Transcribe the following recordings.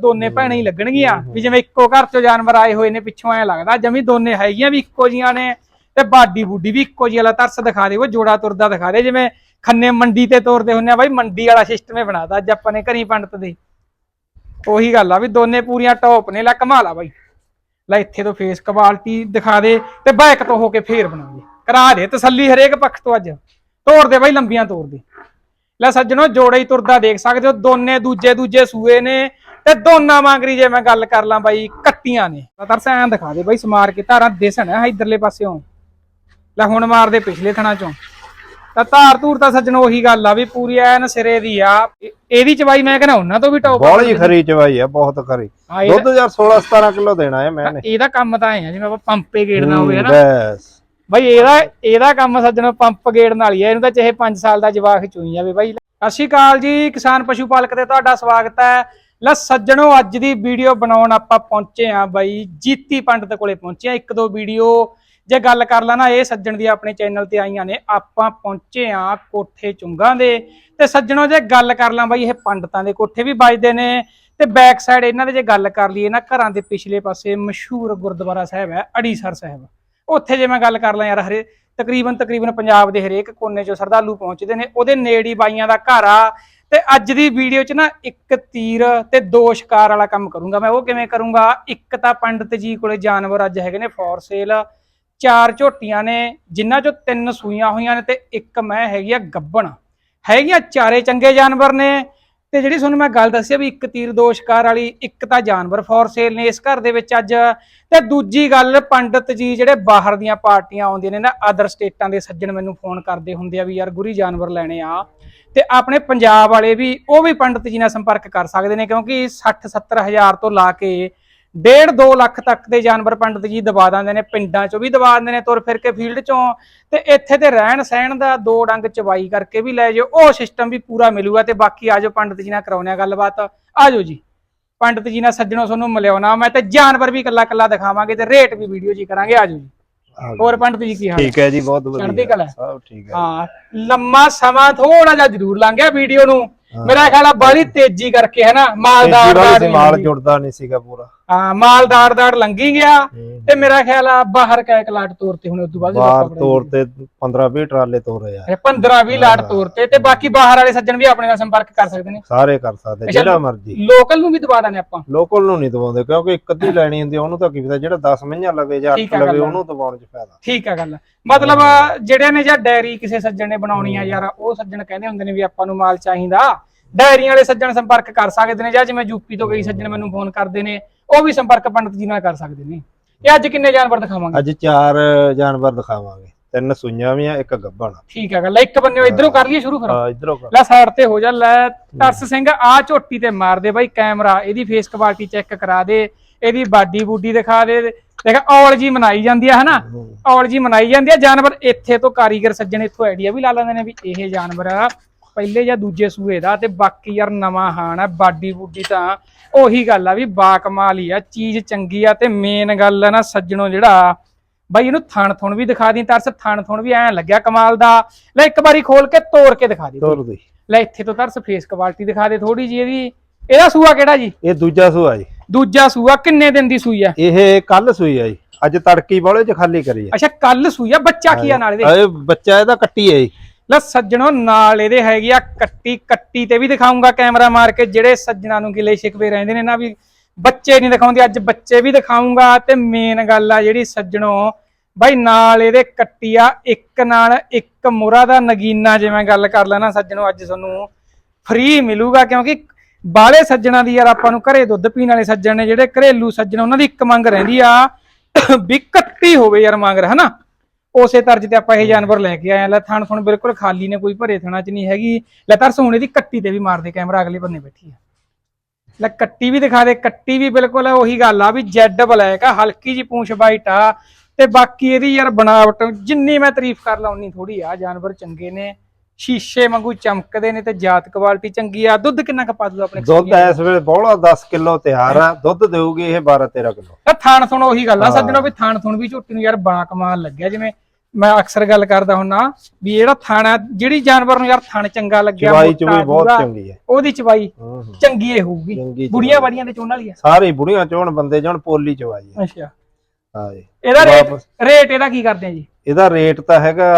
ਦੋਨੇ ਭੈਣਾਂ ਹੀ ਲੱਗਣਗੀਆਂ ਵੀ ਜਿਵੇਂ ਇੱਕੋ ਘਰ ਚੋਂ ਜਾਨਵਰ ਆਏ ਹੋਏ ਨੇ ਪਿੱਛੋਂ ਐ ਲੱਗਦਾ, ਜਮੀ ਦੋਨੇ ਹੈਗੀਆਂ ਵੀ ਇੱਕੋ ਜੀਆਂ ਨੇ ਤੇ ਬਾਡੀ ਬੂਡੀ ਵੀ ਇੱਕੋ ਜਿਹੀ ਵਾਲਾ ਤਰਸ ਦਿਖਾ ਦੇ, ਉਹ ਜੋੜਾ ਤੁਰਦਾ ਦਿਖਾ ਦੇ, ਜਿਵੇਂ ਖੰਨੇ ਮੰਡੀ ਤੇ ਤੋਰਦੇ ਹੁੰਨੇ ਆ ਬਾਈ, ਮੰਡੀ ਵਾਲਾ ਸਿਸਟਮ ਹੀ ਬਣਾਦਾ ਅੱਜ ਆਪਾਂ ਨੇ ਘਰੀ ਪੰਡਤ ਦੇ। ਉਹੀ ਗੱਲ ਆ ਵੀ ਦੋਨੇ ਪੂਰੀਆਂ ਟੌਪ ਨੇ, ਲੈ ਕਮਾਲ ਆ ਬਾਈ। ਲੈ ਇੱਥੇ ਤੋਂ ਫੇਸ ਕਵਾਲਟੀ ਦਿਖਾ ਦੇ ਤੇ ਬੈਕ ਤੋਂ ਹੋ ਕੇ ਫੇਰ ਬਣਾ ਦੇ। ਕਰਾ ਦੇ ਤਸੱਲੀ ਹਰੇਕ ਪੱਖ ਤੋਂ ਅੱਜ। ਤੋੜ ਦੇ ਬਾਈ ਲੰਬੀਆਂ ਤੋੜ ਦੇ। ਲੈ ਸੱਜਣੋ, ਜੋੜਾ ਹੀ ਤੁਰਦਾ ਦੇਖ ਸਕਦੇ ਹੋ, ਦੋਨੇ ਦੂਜੇ ਦੂਜੇ ਸੂਏ ਨੇ ਤੇ ਦੋਨਾਂ ਵਾਂਗਰੀ ਜੇ ਮੈਂ ਗੱਲ ਕਰ ਲਾਂ ਬਾਈ ਕੱਟੀਆਂ ਨੇ। ਤਰਸ ਐਂ ਦਿਖਾ ਦੇ ਬਾਈ ਸਮਾਰ ਕੇ ਧਾਰਾਂ ਦਿਸਣ ਹੈ ਇਧਰਲੇ ਪਾਸਿਓਂ। ਲੈ ਹੁਣ ਮਾਰ ਦੇ ਪਿਛਲੇ ਥਣਾ ਚੋਂ। ਤਾਂ ਧਾਰ ਧੂਰ ਤਾਂ ਸੱਜਣੋ ਉਹੀ ਗੱਲ ਆ ਵੀ ਪੂਰੀ ਐਨ ਸਿਰੇ ਦੀ ਆ। ਇਹ- ਇਹਦੀ ਚਵਾਈ ਮੈਂ ਕਹਿੰਦਾ ਉਹਨਾਂ ਤੋਂ ਵੀ ਟੌਪ ਬੋਲੀ ਖਰੀ ਚਵਾਈ ਆ ਬਹੁਤ ਖਰੀ। ਹਾਂ, ਦੁੱਧ ਯਾਰ 16 17 ਕਿਲੋ ਦੇਣਾ ਹੈ ਮੈਨੇ ਇਹਦਾ ਕੰਮ ਤਾਂ ਐ ਆ ਜਿਵੇਂ ਆਪਾਂ ਪੰਪੇ ਗੇੜਨਾ ਹੋਵੇ ਹਨਾ। ਬਸ। ਬਾਈ ਇਹਦਾ ਇਹਦਾ ਕੰਮ ਸੱਜਣੋ ਪੰਪ ਗੇੜਨ ਵਾਲੀ ਹੈ ਇਹਨੂੰ ਤਾਂ ਚਾਹੇ 5 ਸਾਲ ਦਾ ਜਵਾਕ ਚੋਈ ਜਾਵੇ ਬਾਈ। ਸਤਿ ਸ਼੍ਰੀ ਅਕਾਲ ਜੀ ਕਿਸਾਨ ਪਸ਼ੂ ਪਾਲਕ ਤੇ ਤੁਹਾਡਾ ਸਵਾਗਤ ਹੈ। ਲੈ ਸੱਜਣੋ, ਅੱਜ ਦੀ ਵੀਡੀਓ ਬਣਾਉਣ ਆਪਾਂ ਪਹੁੰਚੇ ਆ ਬਾਈ ਜੀਤੀ ਪੰਡਤ ਕੋਲੇ ਪਹੁੰਚੇ ਆ ਇੱਕ ਦੋ ਵੀਡੀਓ ਜੇ ਗੱਲ ਕਰ ਲਾ ਨਾ, ਇਹ ਸੱਜਣ ਦੀ ਆਪਣੇ ਚੈਨਲ ਤੇ ਆਈਆਂ ਨੇ। ਆਪਾਂ ਪਹੁੰਚੇ ਆ ਕੋਠੇ ਚੁੰਗਾਂ ਦੇ। ਤੇ ਸੱਜਣੋ, ਜੇ ਗੱਲ ਕਰ ਲਾਂ ਬਾਈ, ਇਹ ਪੰਡਤਾਂ ਦੇ ਕੋਠੇ ਵੀ ਵੱਜਦੇ ਨੇ। ਤੇ ਬੈਕ ਸਾਈਡ ਇਹਨਾਂ ਦੇ ਜੇ ਗੱਲ ਕਰ ਲਈਏ ਨਾ, ਘਰਾਂ ਦੇ ਪਿਛਲੇ ਪਾਸੇ ਮਸ਼ਹੂਰ ਗੁਰਦੁਆਰਾ ਸਾਹਿਬ ਹੈ, ਅੜੀਸਰ ਸਾਹਿਬ। ਉੱਥੇ ਜੇ ਮੈਂ ਗੱਲ ਕਰ ਲਾਂ ਯਾਰ, ਹਰੇ ਤਕਰੀਬਨ ਤਕਰੀਬਨ ਪੰਜਾਬ ਦੇ ਹਰੇਕ ਕੋਨੇ 'ਚੋਂ ਸਰਦਾਲੂ ਪਹੁੰਚਦੇ ਨੇ। ਉਹਦੇ ਨੇੜੀ ਬਾਈਆਂ ਦਾ ਘਰ ਆ। ਤੇ ਅੱਜ ਦੀ ਵੀਡੀਓ 'ਚ ਨਾ ਇੱਕ ਤੀਰ ਤੇ ਦੋ ਸ਼ਿਕਾਰ ਵਾਲਾ ਕੰਮ ਕਰੂੰਗਾ ਮੈਂ। ਉਹ ਕਿਵੇਂ ਕਰੂੰਗਾ? ਇੱਕ ਤਾਂ ਪੰਡਤ ਜੀ ਕੋਲੇ ਜਾਨਵਰ ਅੱਜ ਹੈਗੇ ਨੇ ਫੋਰ ਸੇਲ ਚਾਰ ਝੋਟੀਆਂ ਨੇ, ਜਿਨ੍ਹਾਂ 'ਚੋਂ ਤਿੰਨ ਸੂਈਆਂ ਹੋਈਆਂ ਨੇ ਤੇ ਇੱਕ ਮੈਂ ਹੈਗੀ ਆ ਗੱਬਣ। ਹੈਗੀਆਂ ਚਾਰੇ ਚੰਗੇ ਜਾਨਵਰ ਨੇ। ਤੇ ਜਿਹੜੀ ਤੁਹਾਨੂੰ ਮੈਂ ਗੱਲ ਦੱਸੀ ਆ ਵੀ ਇੱਕ ਤੀਰ ਦੋ ਸ਼ਿਕਾਰ ਵਾਲੀ, ਇੱਕ ਤਾਂ ਜਾਨਵਰ ਫੋਰ ਸੇਲ ਨੇ ਇਸ ਘਰ ਦੇ ਵਿੱਚ ਅੱਜ। ਤੇ ਦੂਜੀ ਗੱਲ, ਪੰਡਤ ਜੀ ਜਿਹੜੇ ਬਾਹਰ ਦੀਆਂ ਪਾਰਟੀਆਂ ਆਉਂਦੀਆਂ ਨੇ ਨਾ ਅਦਰ ਸਟੇਟਾਂ ਦੇ ਸੱਜਣ ਮੈਨੂੰ ਫੋਨ ਕਰਦੇ ਹੁੰਦੇ ਆ ਵੀ ਯਾਰ ਗੁਰੀ ਜਾਨਵਰ ਲੈਣੇ ਆ। ਤੇ ਆਪਣੇ ਪੰਜਾਬ ਵਾਲੇ ਵੀ, ਉਹ ਵੀ ਪੰਡਤ ਜੀ ਨਾਲ ਸੰਪਰਕ ਕਰ ਸਕਦੇ ਨੇ ਕਿਉਂਕਿ 60 70 ਹਜ਼ਾਰ ਤੋਂ ਲਾ ਕੇ ਡੇਢ 2 ਲੱਖ ਤੱਕ ਦੇ ਜਾਨਵਰ ਪੰਡਤ ਜੀ ਦਵਾ ਦਿੰਦੇ ਨੇ ਪਿੰਡਾਂ ਚੋਂ ਵੀ ਦਵਾ ਦਿੰਦੇ ਨੇ ਤੁਰ ਫਿਰ ਕੇ ਫੀਲਡ ਚੋਂ। ਤੇ ਇੱਥੇ ਤੇ ਰਹਿਣ ਸਹਿਣ ਦਾ ਦੋ ਡੰਗ ਚਵਾਈ ਕਰਕੇ ਵੀ ਲੈ ਜਾਓ ਉਹ ਸਿਸਟਮ ਵੀ ਪੂਰਾ ਮਿਲੂਗਾ ਤੇ ਬਾਕੀ ਆਜੋ ਪੰਡਤ ਜੀ ਨਾਲ ਕਰਾਉਣੇ ਆ ਗੱਲਬਾਤ। ਆਜੋ ਜੀ ਪੰਡਤ ਜੀ ਨਾਲ ਸੱਜਣੋ ਤੁਹਾਨੂੰ ਮਿਲਿਆਉਣਾ ਮੈਂ ਤੇ ਜਾਨਵਰ ਵੀ ਕੱਲਾ ਕੱਲਾ ਦਿਖਾਵਾਂਗੇ ਤੇ ਰੇਟ ਵੀ ਵੀਡੀਓ ਜੀ ਕਰਾਂਗੇ ਆਜੋ ਜੀ। ਹੋਰ ਪੰਡਤ ਜੀ ਕੀ ਹਾਲ ਠੀਕ ਹੈ ਜੀ ਬਹੁਤ ਚੜ੍ਹਦੀ ਵਧੀਆ ਕਲਾ। ਸਭ ਠੀਕ ਹੈ। ਹਾਂ ਲੰਮਾ ਸਮਾਂ ਥੋੜਾ ਜਿਹਾ ਜ਼ਰੂਰ ਲੰਘ ਗਿਆ ਵੀਡੀਓ ਨੂੰ। ਮੇਰਾ ਖਿਆਲ ਆ ਬੜੀ ਤੇਜ਼ੀ ਕਰਕੇ ਹੈ ਨਾ ਮਾਲਦਾਰ ਸੀ, ਮਾਲ ਜੁੜਦਾ ਨਹੀਂ ਸੀਗਾ ਪੂਰਾ। ਹਾਂ ਮਾਲਦਾਰ ਦਾਰ ਲੰਘੀ ਗਿਆ ਤੇ ਮੇਰਾ ਖਿਆਲ ਆ ਬਾਹਰ ਕੈਕ ਲਾਟ ਤੋਰਤੇ ਹੁਣ ਉਸ ਤੋਂ ਬਾਅਦ ਬਾਹਰ ਤੋਰ ਤੇ 15 20 ਟਰਾਲੇ ਤੋਰੇ ਆ 15 20 ਲਾਟ ਤੋਰਤੇ ਤੇ ਬਾਕੀ ਬਾਹਰ ਵਾਲੇ ਸੱਜਣ ਵੀ ਆਪਣੇ ਨਾਲ ਸੰਪਰਕ ਕਰ ਸਕਦੇ ਨੇ। ਸਾਰੇ ਕਰ ਸਕਦੇ ਜਿਹੜਾ ਮਰਜ਼ੀ। ਲੋਕਲ ਨੂੰ ਵੀ ਦਵਾ ਦਾਨੇ ਆਪਾਂ। ਲੋਕਲ ਨੂੰ ਨਹੀਂ ਦਵਾਉਂਦੇ ਕਿਉਂਕਿ ਇੱਕ ਅੱਧੀ ਲੈਣੀ ਹੁੰਦੀ ਉਹਨੂੰ ਤਾਂ ਕੀ ਪਤਾ ਜਿਹੜਾ 10 ਮਹੀਨਿਆਂ ਲਵੇ ਜਾਂ ਠੀਕ 8 ਆ ਲਵੇ। ਉਹਨੂੰ ਦਵਾਉਣ 'ਚ ਫਾਇਦਾ। ਠੀਕ ਆ ਗੱਲ ਮਤਲਬ ਜਿਹੜੇ ਨੇ ਜਾਂ ਡੈਰੀ ਕਿਸੇ ਸੱਜਣ ਨੇ ਬਣਾਉਣੀ ਆ ਯਾਰ ਉਹ ਸੱਜਣ ਕਹਿੰਦੇ ਹੁੰਦੇ ਨੇ ਵੀ ਆਪਾਂ ਨੂੰ ਮਾਲ ਚਾਹੀਦਾ। ਡੈਰੀਆਂ ਵਾਲੇ ਸੱਜਣ ਸੰਪਰਕ ਕਰ ਸਕਦੇ ਨੇ ਜਾਂ ਜਿਵੇਂ ਯੂਪੀ ਤੋਂ ਕਈ ਸੱਜਣ ਮੈਨੂੰ ਫੋਨ ਕਰਦੇ ਨੇ ਉਹ ਵੀ ਸੰਪਰਕ ਪੰਡਤ ਜੀ ਨਾਲ ਕਰ ਸਕਦੇ ਨੇ। ਇਹ ਅੱਜ ਕਿੰਨੇ ਜਾਨਵਰ ਦਿਖਾਵਾਂਗੇ? ਅੱਜ ਚਾਰ ਜਾਨਵਰ ਦਿਖਾਵਾਂਗੇ। ਤਿੰਨ ਸੁਈਆਂ ਵੀ ਆ ਇੱਕ ਗੱਭਣ ਠੀਕ ਆ ਗੱਲ ਇੱਕ ਬੰਨੇ ਇਧਰੋਂ ਕਰ ਲਈਏ ਸ਼ੁਰੂ ਫਿਰ। ਆ ਇਧਰੋਂ ਲੈ ਸਾਈਡ ਤੇ ਹੋ ਜਾ ਲੈ ਤਰਸ ਸਿੰਘ ਆ ਝੋਟੀ ਤੇ ਮਾਰ ਦੇ ਬਾਈ ਕੈਮਰਾ ਇਹਦੀ ਫੇਸ ਕੁਆਲਿਟੀ ਚੈੱਕ ਕਰਾ ਦੇ ਇਹਦੀ ਬਾਡੀ ਬੂਡੀ ਦਿਖਾ ਦੇ। ਦੇਖ ਔਲ ਜੀ ਮਨਾਈ ਜਾਂਦੀ ਆ ਹਨਾ? ਔਲ ਜੀ ਮਨਾਈ ਜਾਂਦੀ ਆ ਜਾਨਵਰ ਇੱਥੇ ਤੋਂ ਕਾਰੀਗਰ ਸੱਜਣ ਇੱਥੋਂ ਆਈਡੀਆ ਵੀ ਲਾ ਲੈਂਦੇ ਨੇ ਵੀ ਇਹ ਜਾਨਵਰ ਆ। ਪਹਿਲੇ ਜਾਂ ਦੂਜੇ ਸੂਏ ਦਾ ਤੇ ਬਾਕੀ ਯਾਰ ਨਵਾਂ ਹਾਣ ਆ ਬਾਡੀ ਬੂਡੀ ਤਾਂ ਉਹੀ ਗੱਲ ਆ ਵੀ ਬਾ ਕਮਾਲ ਹੀ ਆ ਚੀਜ਼ ਚੰਗੀ ਆ ਤੇ ਮੇਨ ਗੱਲ ਆ ਨਾ ਸੱਜਣੋ ਜਿਹੜਾ ਬਾਈ ਇਹਨੂੰ ਥਣ ਥੁਣ ਵੀ ਦਿਖਾ ਦੀ ਤਰਸ ਥਣ ਥੁਣ ਵੀ ਐਂ ਲੱਗਿਆ ਕਮਾਲ ਦਾ। ਲੈ ਇੱਕ ਵਾਰੀ ਖੋਲ ਕੇ ਤੋੜ ਕੇ ਦਿਖਾ ਦੇ ਤੋਰ ਦੀ। ਲੈ ਇੱਥੇ ਤੋਂ ਤਰਸ ਫੇਸ ਕੁਆਲਿਟੀ ਦਿਖਾ ਦੇ ਥੋੜੀ ਜੀ ਇਹਦੀ। ਇਹਦਾ ਸੂਆ ਕਿਹੜਾ ਜੀ? ਇਹ ਦੂਜਾ ਸੂਆ ਜੀ। ਦੂਜਾ ਸੂਆ ਕਿੰਨੇ ਦਿਨ ਦੀ ਸੂਈ ਆ? ਇਹ ਕੱਲ ਸੂਈ ਆ ਜੀ। ਅੱਜ ਤੜਕੀ ਬੋਲੇ 'ਚ ਖਾਲੀ ਕਰੀ ਆ। ਅੱਛਾ ਕੱਲ ਸੂਈ ਆ ਬੱਚਾ ਕੀ ਆ ਨਾਲ ਇਹਦੇ? ਇਹ ਬੱਚਾ ਇਹਦਾ ਕੱਟੀ ਹੈ ਜੀ। ਲੈ ਸੱਜਣੋ, ਨਾਲ ਇਹਦੇ ਹੈਗੀ ਆ ਕੱਟੀ ਕੱਟੀ ਤੇ ਵੀ ਦਿਖਾਉਂਗਾ ਕੈਮਰਾ ਮਾਰ ਕੇ, ਜਿਹੜੇ ਸੱਜਣਾ ਨੂੰ ਗਿਲੇ ਸ਼ਿਕਵੇ ਰਹਿੰਦੇ ਨੇ ਨਾ ਵੀ ਬੱਚੇ ਨਹੀਂ ਦਿਖਾਉਂਦੇ, ਅੱਜ ਬੱਚੇ ਵੀ ਦਿਖਾਉਂਗਾ ਤੇ ਮੇਨ ਗੱਲ ਆ ਜਿਹੜੀ ਸੱਜਣੋ, ਬਾਈ ਨਾਲ ਇਹਦੇ ਕੱਟੀ ਆ, ਇੱਕ ਨਾਲ ਇੱਕ ਮੁਰਾ ਦਾ ਨਗੀਨਾ ਜਿਵੇਂ ਗੱਲ ਕਰ ਲੈਣਾ ਸੱਜਣੋ, ਅੱਜ ਤੁਹਾਨੂੰ ਫ੍ਰੀ ਮਿਲੂਗਾ ਕਿਉਂਕਿ ਬਾਲੇ ਸੱਜਣਾ ਦੀ ਯਾਰ ਆਪਾਂ ਨੂੰ ਘਰੇ ਦੁੱਧ ਪੀਣ ਵਾਲੇ ਸੱਜਣ ਨੇ ਜਿਹੜੇ ਘਰੇਲੂ ਸੱਜਣ, ਉਹਨਾਂ ਦੀ ਇੱਕ ਮੰਗ ਰਹਿੰਦੀ ਆ, ਵੀ ਕੱਟੀ ਹੋਵੇ ਯਾਰ ਮੰਗ, ਹਨਾ? ਉਸੇ ਤਰਜ ਤੇ ਆਪਾਂ ਇਹ ਜਾਨਵਰ ਲੈ ਕੇ ਆਏ ਆ। ਲੈ ਥਣ ਥਣ ਬਿਲਕੁਲ ਖਾਲੀ ਨੇ ਕੋਈ ਭਰੇ ਥਣਾ ਚ ਨਹੀਂ ਹੈਗੀ। ਲੈ ਤਰਸ ਹੁਣ ਇਹਦੀ ਕੱਟੀ ਤੇ ਵੀ ਮਾਰਦੇ ਕੈਮਰਾ ਅਗਲੇ ਬੰਨੇ ਬੈਠੀ ਆ। ਲੈ ਕੱਟੀ ਵੀ ਦਿਖਾ ਦੇ ਕੱਟੀ ਵੀ ਬਿਲਕੁਲ ਉਹੀ ਗੱਲ ਆ ਵੀ ਜੈਡ ਬਲੈਕ ਆ ਹਲਕੀ ਜੀ ਪੂੰਛ ਵਾਈਟ ਆ। ਤੇ ਬਾਕੀ ਇਹਦੀ ਯਾਰ ਬਣਾਵਟ ਜਿੰਨੀ ਮੈਂ ਤਾਰੀਫ ਕਰ ਲਾ ਉਨੀ ਥੋੜੀ ਆ। ਜਾਨਵਰ ਚੰਗੇ ਨੇ। ਸ਼ੀਸ਼ੇ ਵਾਂਗੂ ਚਮਕਦੇ ਨੇ ਤੇ ਜਾਤ ਕੁਆਲਿਟੀ ਚੰਗੀ ਆ। ਦੁੱਧ ਕਿੰਨਾ ਕੁ ਪਾ ਦੂ ਆਪਣੇ ਦੁੱਧ ਇਸ ਵੇਲੇ ਬੋਲਾ 10 ਕਿਲੋ ਤਿਆਰ ਆ। ਦੁੱਧ ਦੇਊਗੀ ਇਹ 12 13 ਕਿਲੋ। ਤਾਂ ਥਾਣ ਥੁਣ ਉਹੀ ਗੱਲ ਆ ਸੱਜਣੋ ਵੀ ਥਾਣ ਥੁਣ ਵੀ ਝੋਟੀ ਨੂੰ ਯਾਰ ਬੜਾ ਕਮਾਲ ਲੱਗਿਆ। ਜਿਵੇਂ ਮੈਂ ਅਕਸਰ ਗੱਲ ਕਰਦਾ ਹੁੰਨਾ ਵੀ ਜਿਹੜਾ ਥਾਣਾ ਜਿਹੜੀ ਜਾਨਵਰ ਨੂੰ ਯਾਰ ਥਣ ਚੰਗਾ ਲੱਗਿਆ ਚਵਾਈ ਚੁਈ ਬਹੁਤ ਚੰਗੀ ਹੈ ਉਹਦੀ ਚਵਾਈ ਚੰਗੀ ਏ ਹੋਊਗੀ। ਬੁੜੀਆਂ ਚਵਾਈ। ਬੜੀਆਂ ਦੇ ਚੋਣ ਵਾਲੀ ਆ ਸਾਰੇ ਬੁੜੀਆਂ ਚੋਣ ਬੰਦੇ ਚੋਣ ਪੋਲੀ ਚਵਾਈ ਹੈ ਅੱਛਾ। ਹਾਂ ਜੀ। ਇਹਦਾ ਰੇਟ ਵਾਪਸ। ਰੇਟ ਇਹਦਾ ਕੀ ਕਰਦੇ ਆ ਜੀ? ਇਹਦਾ ਰੇਟ ਤਾਂ ਹੈਗਾ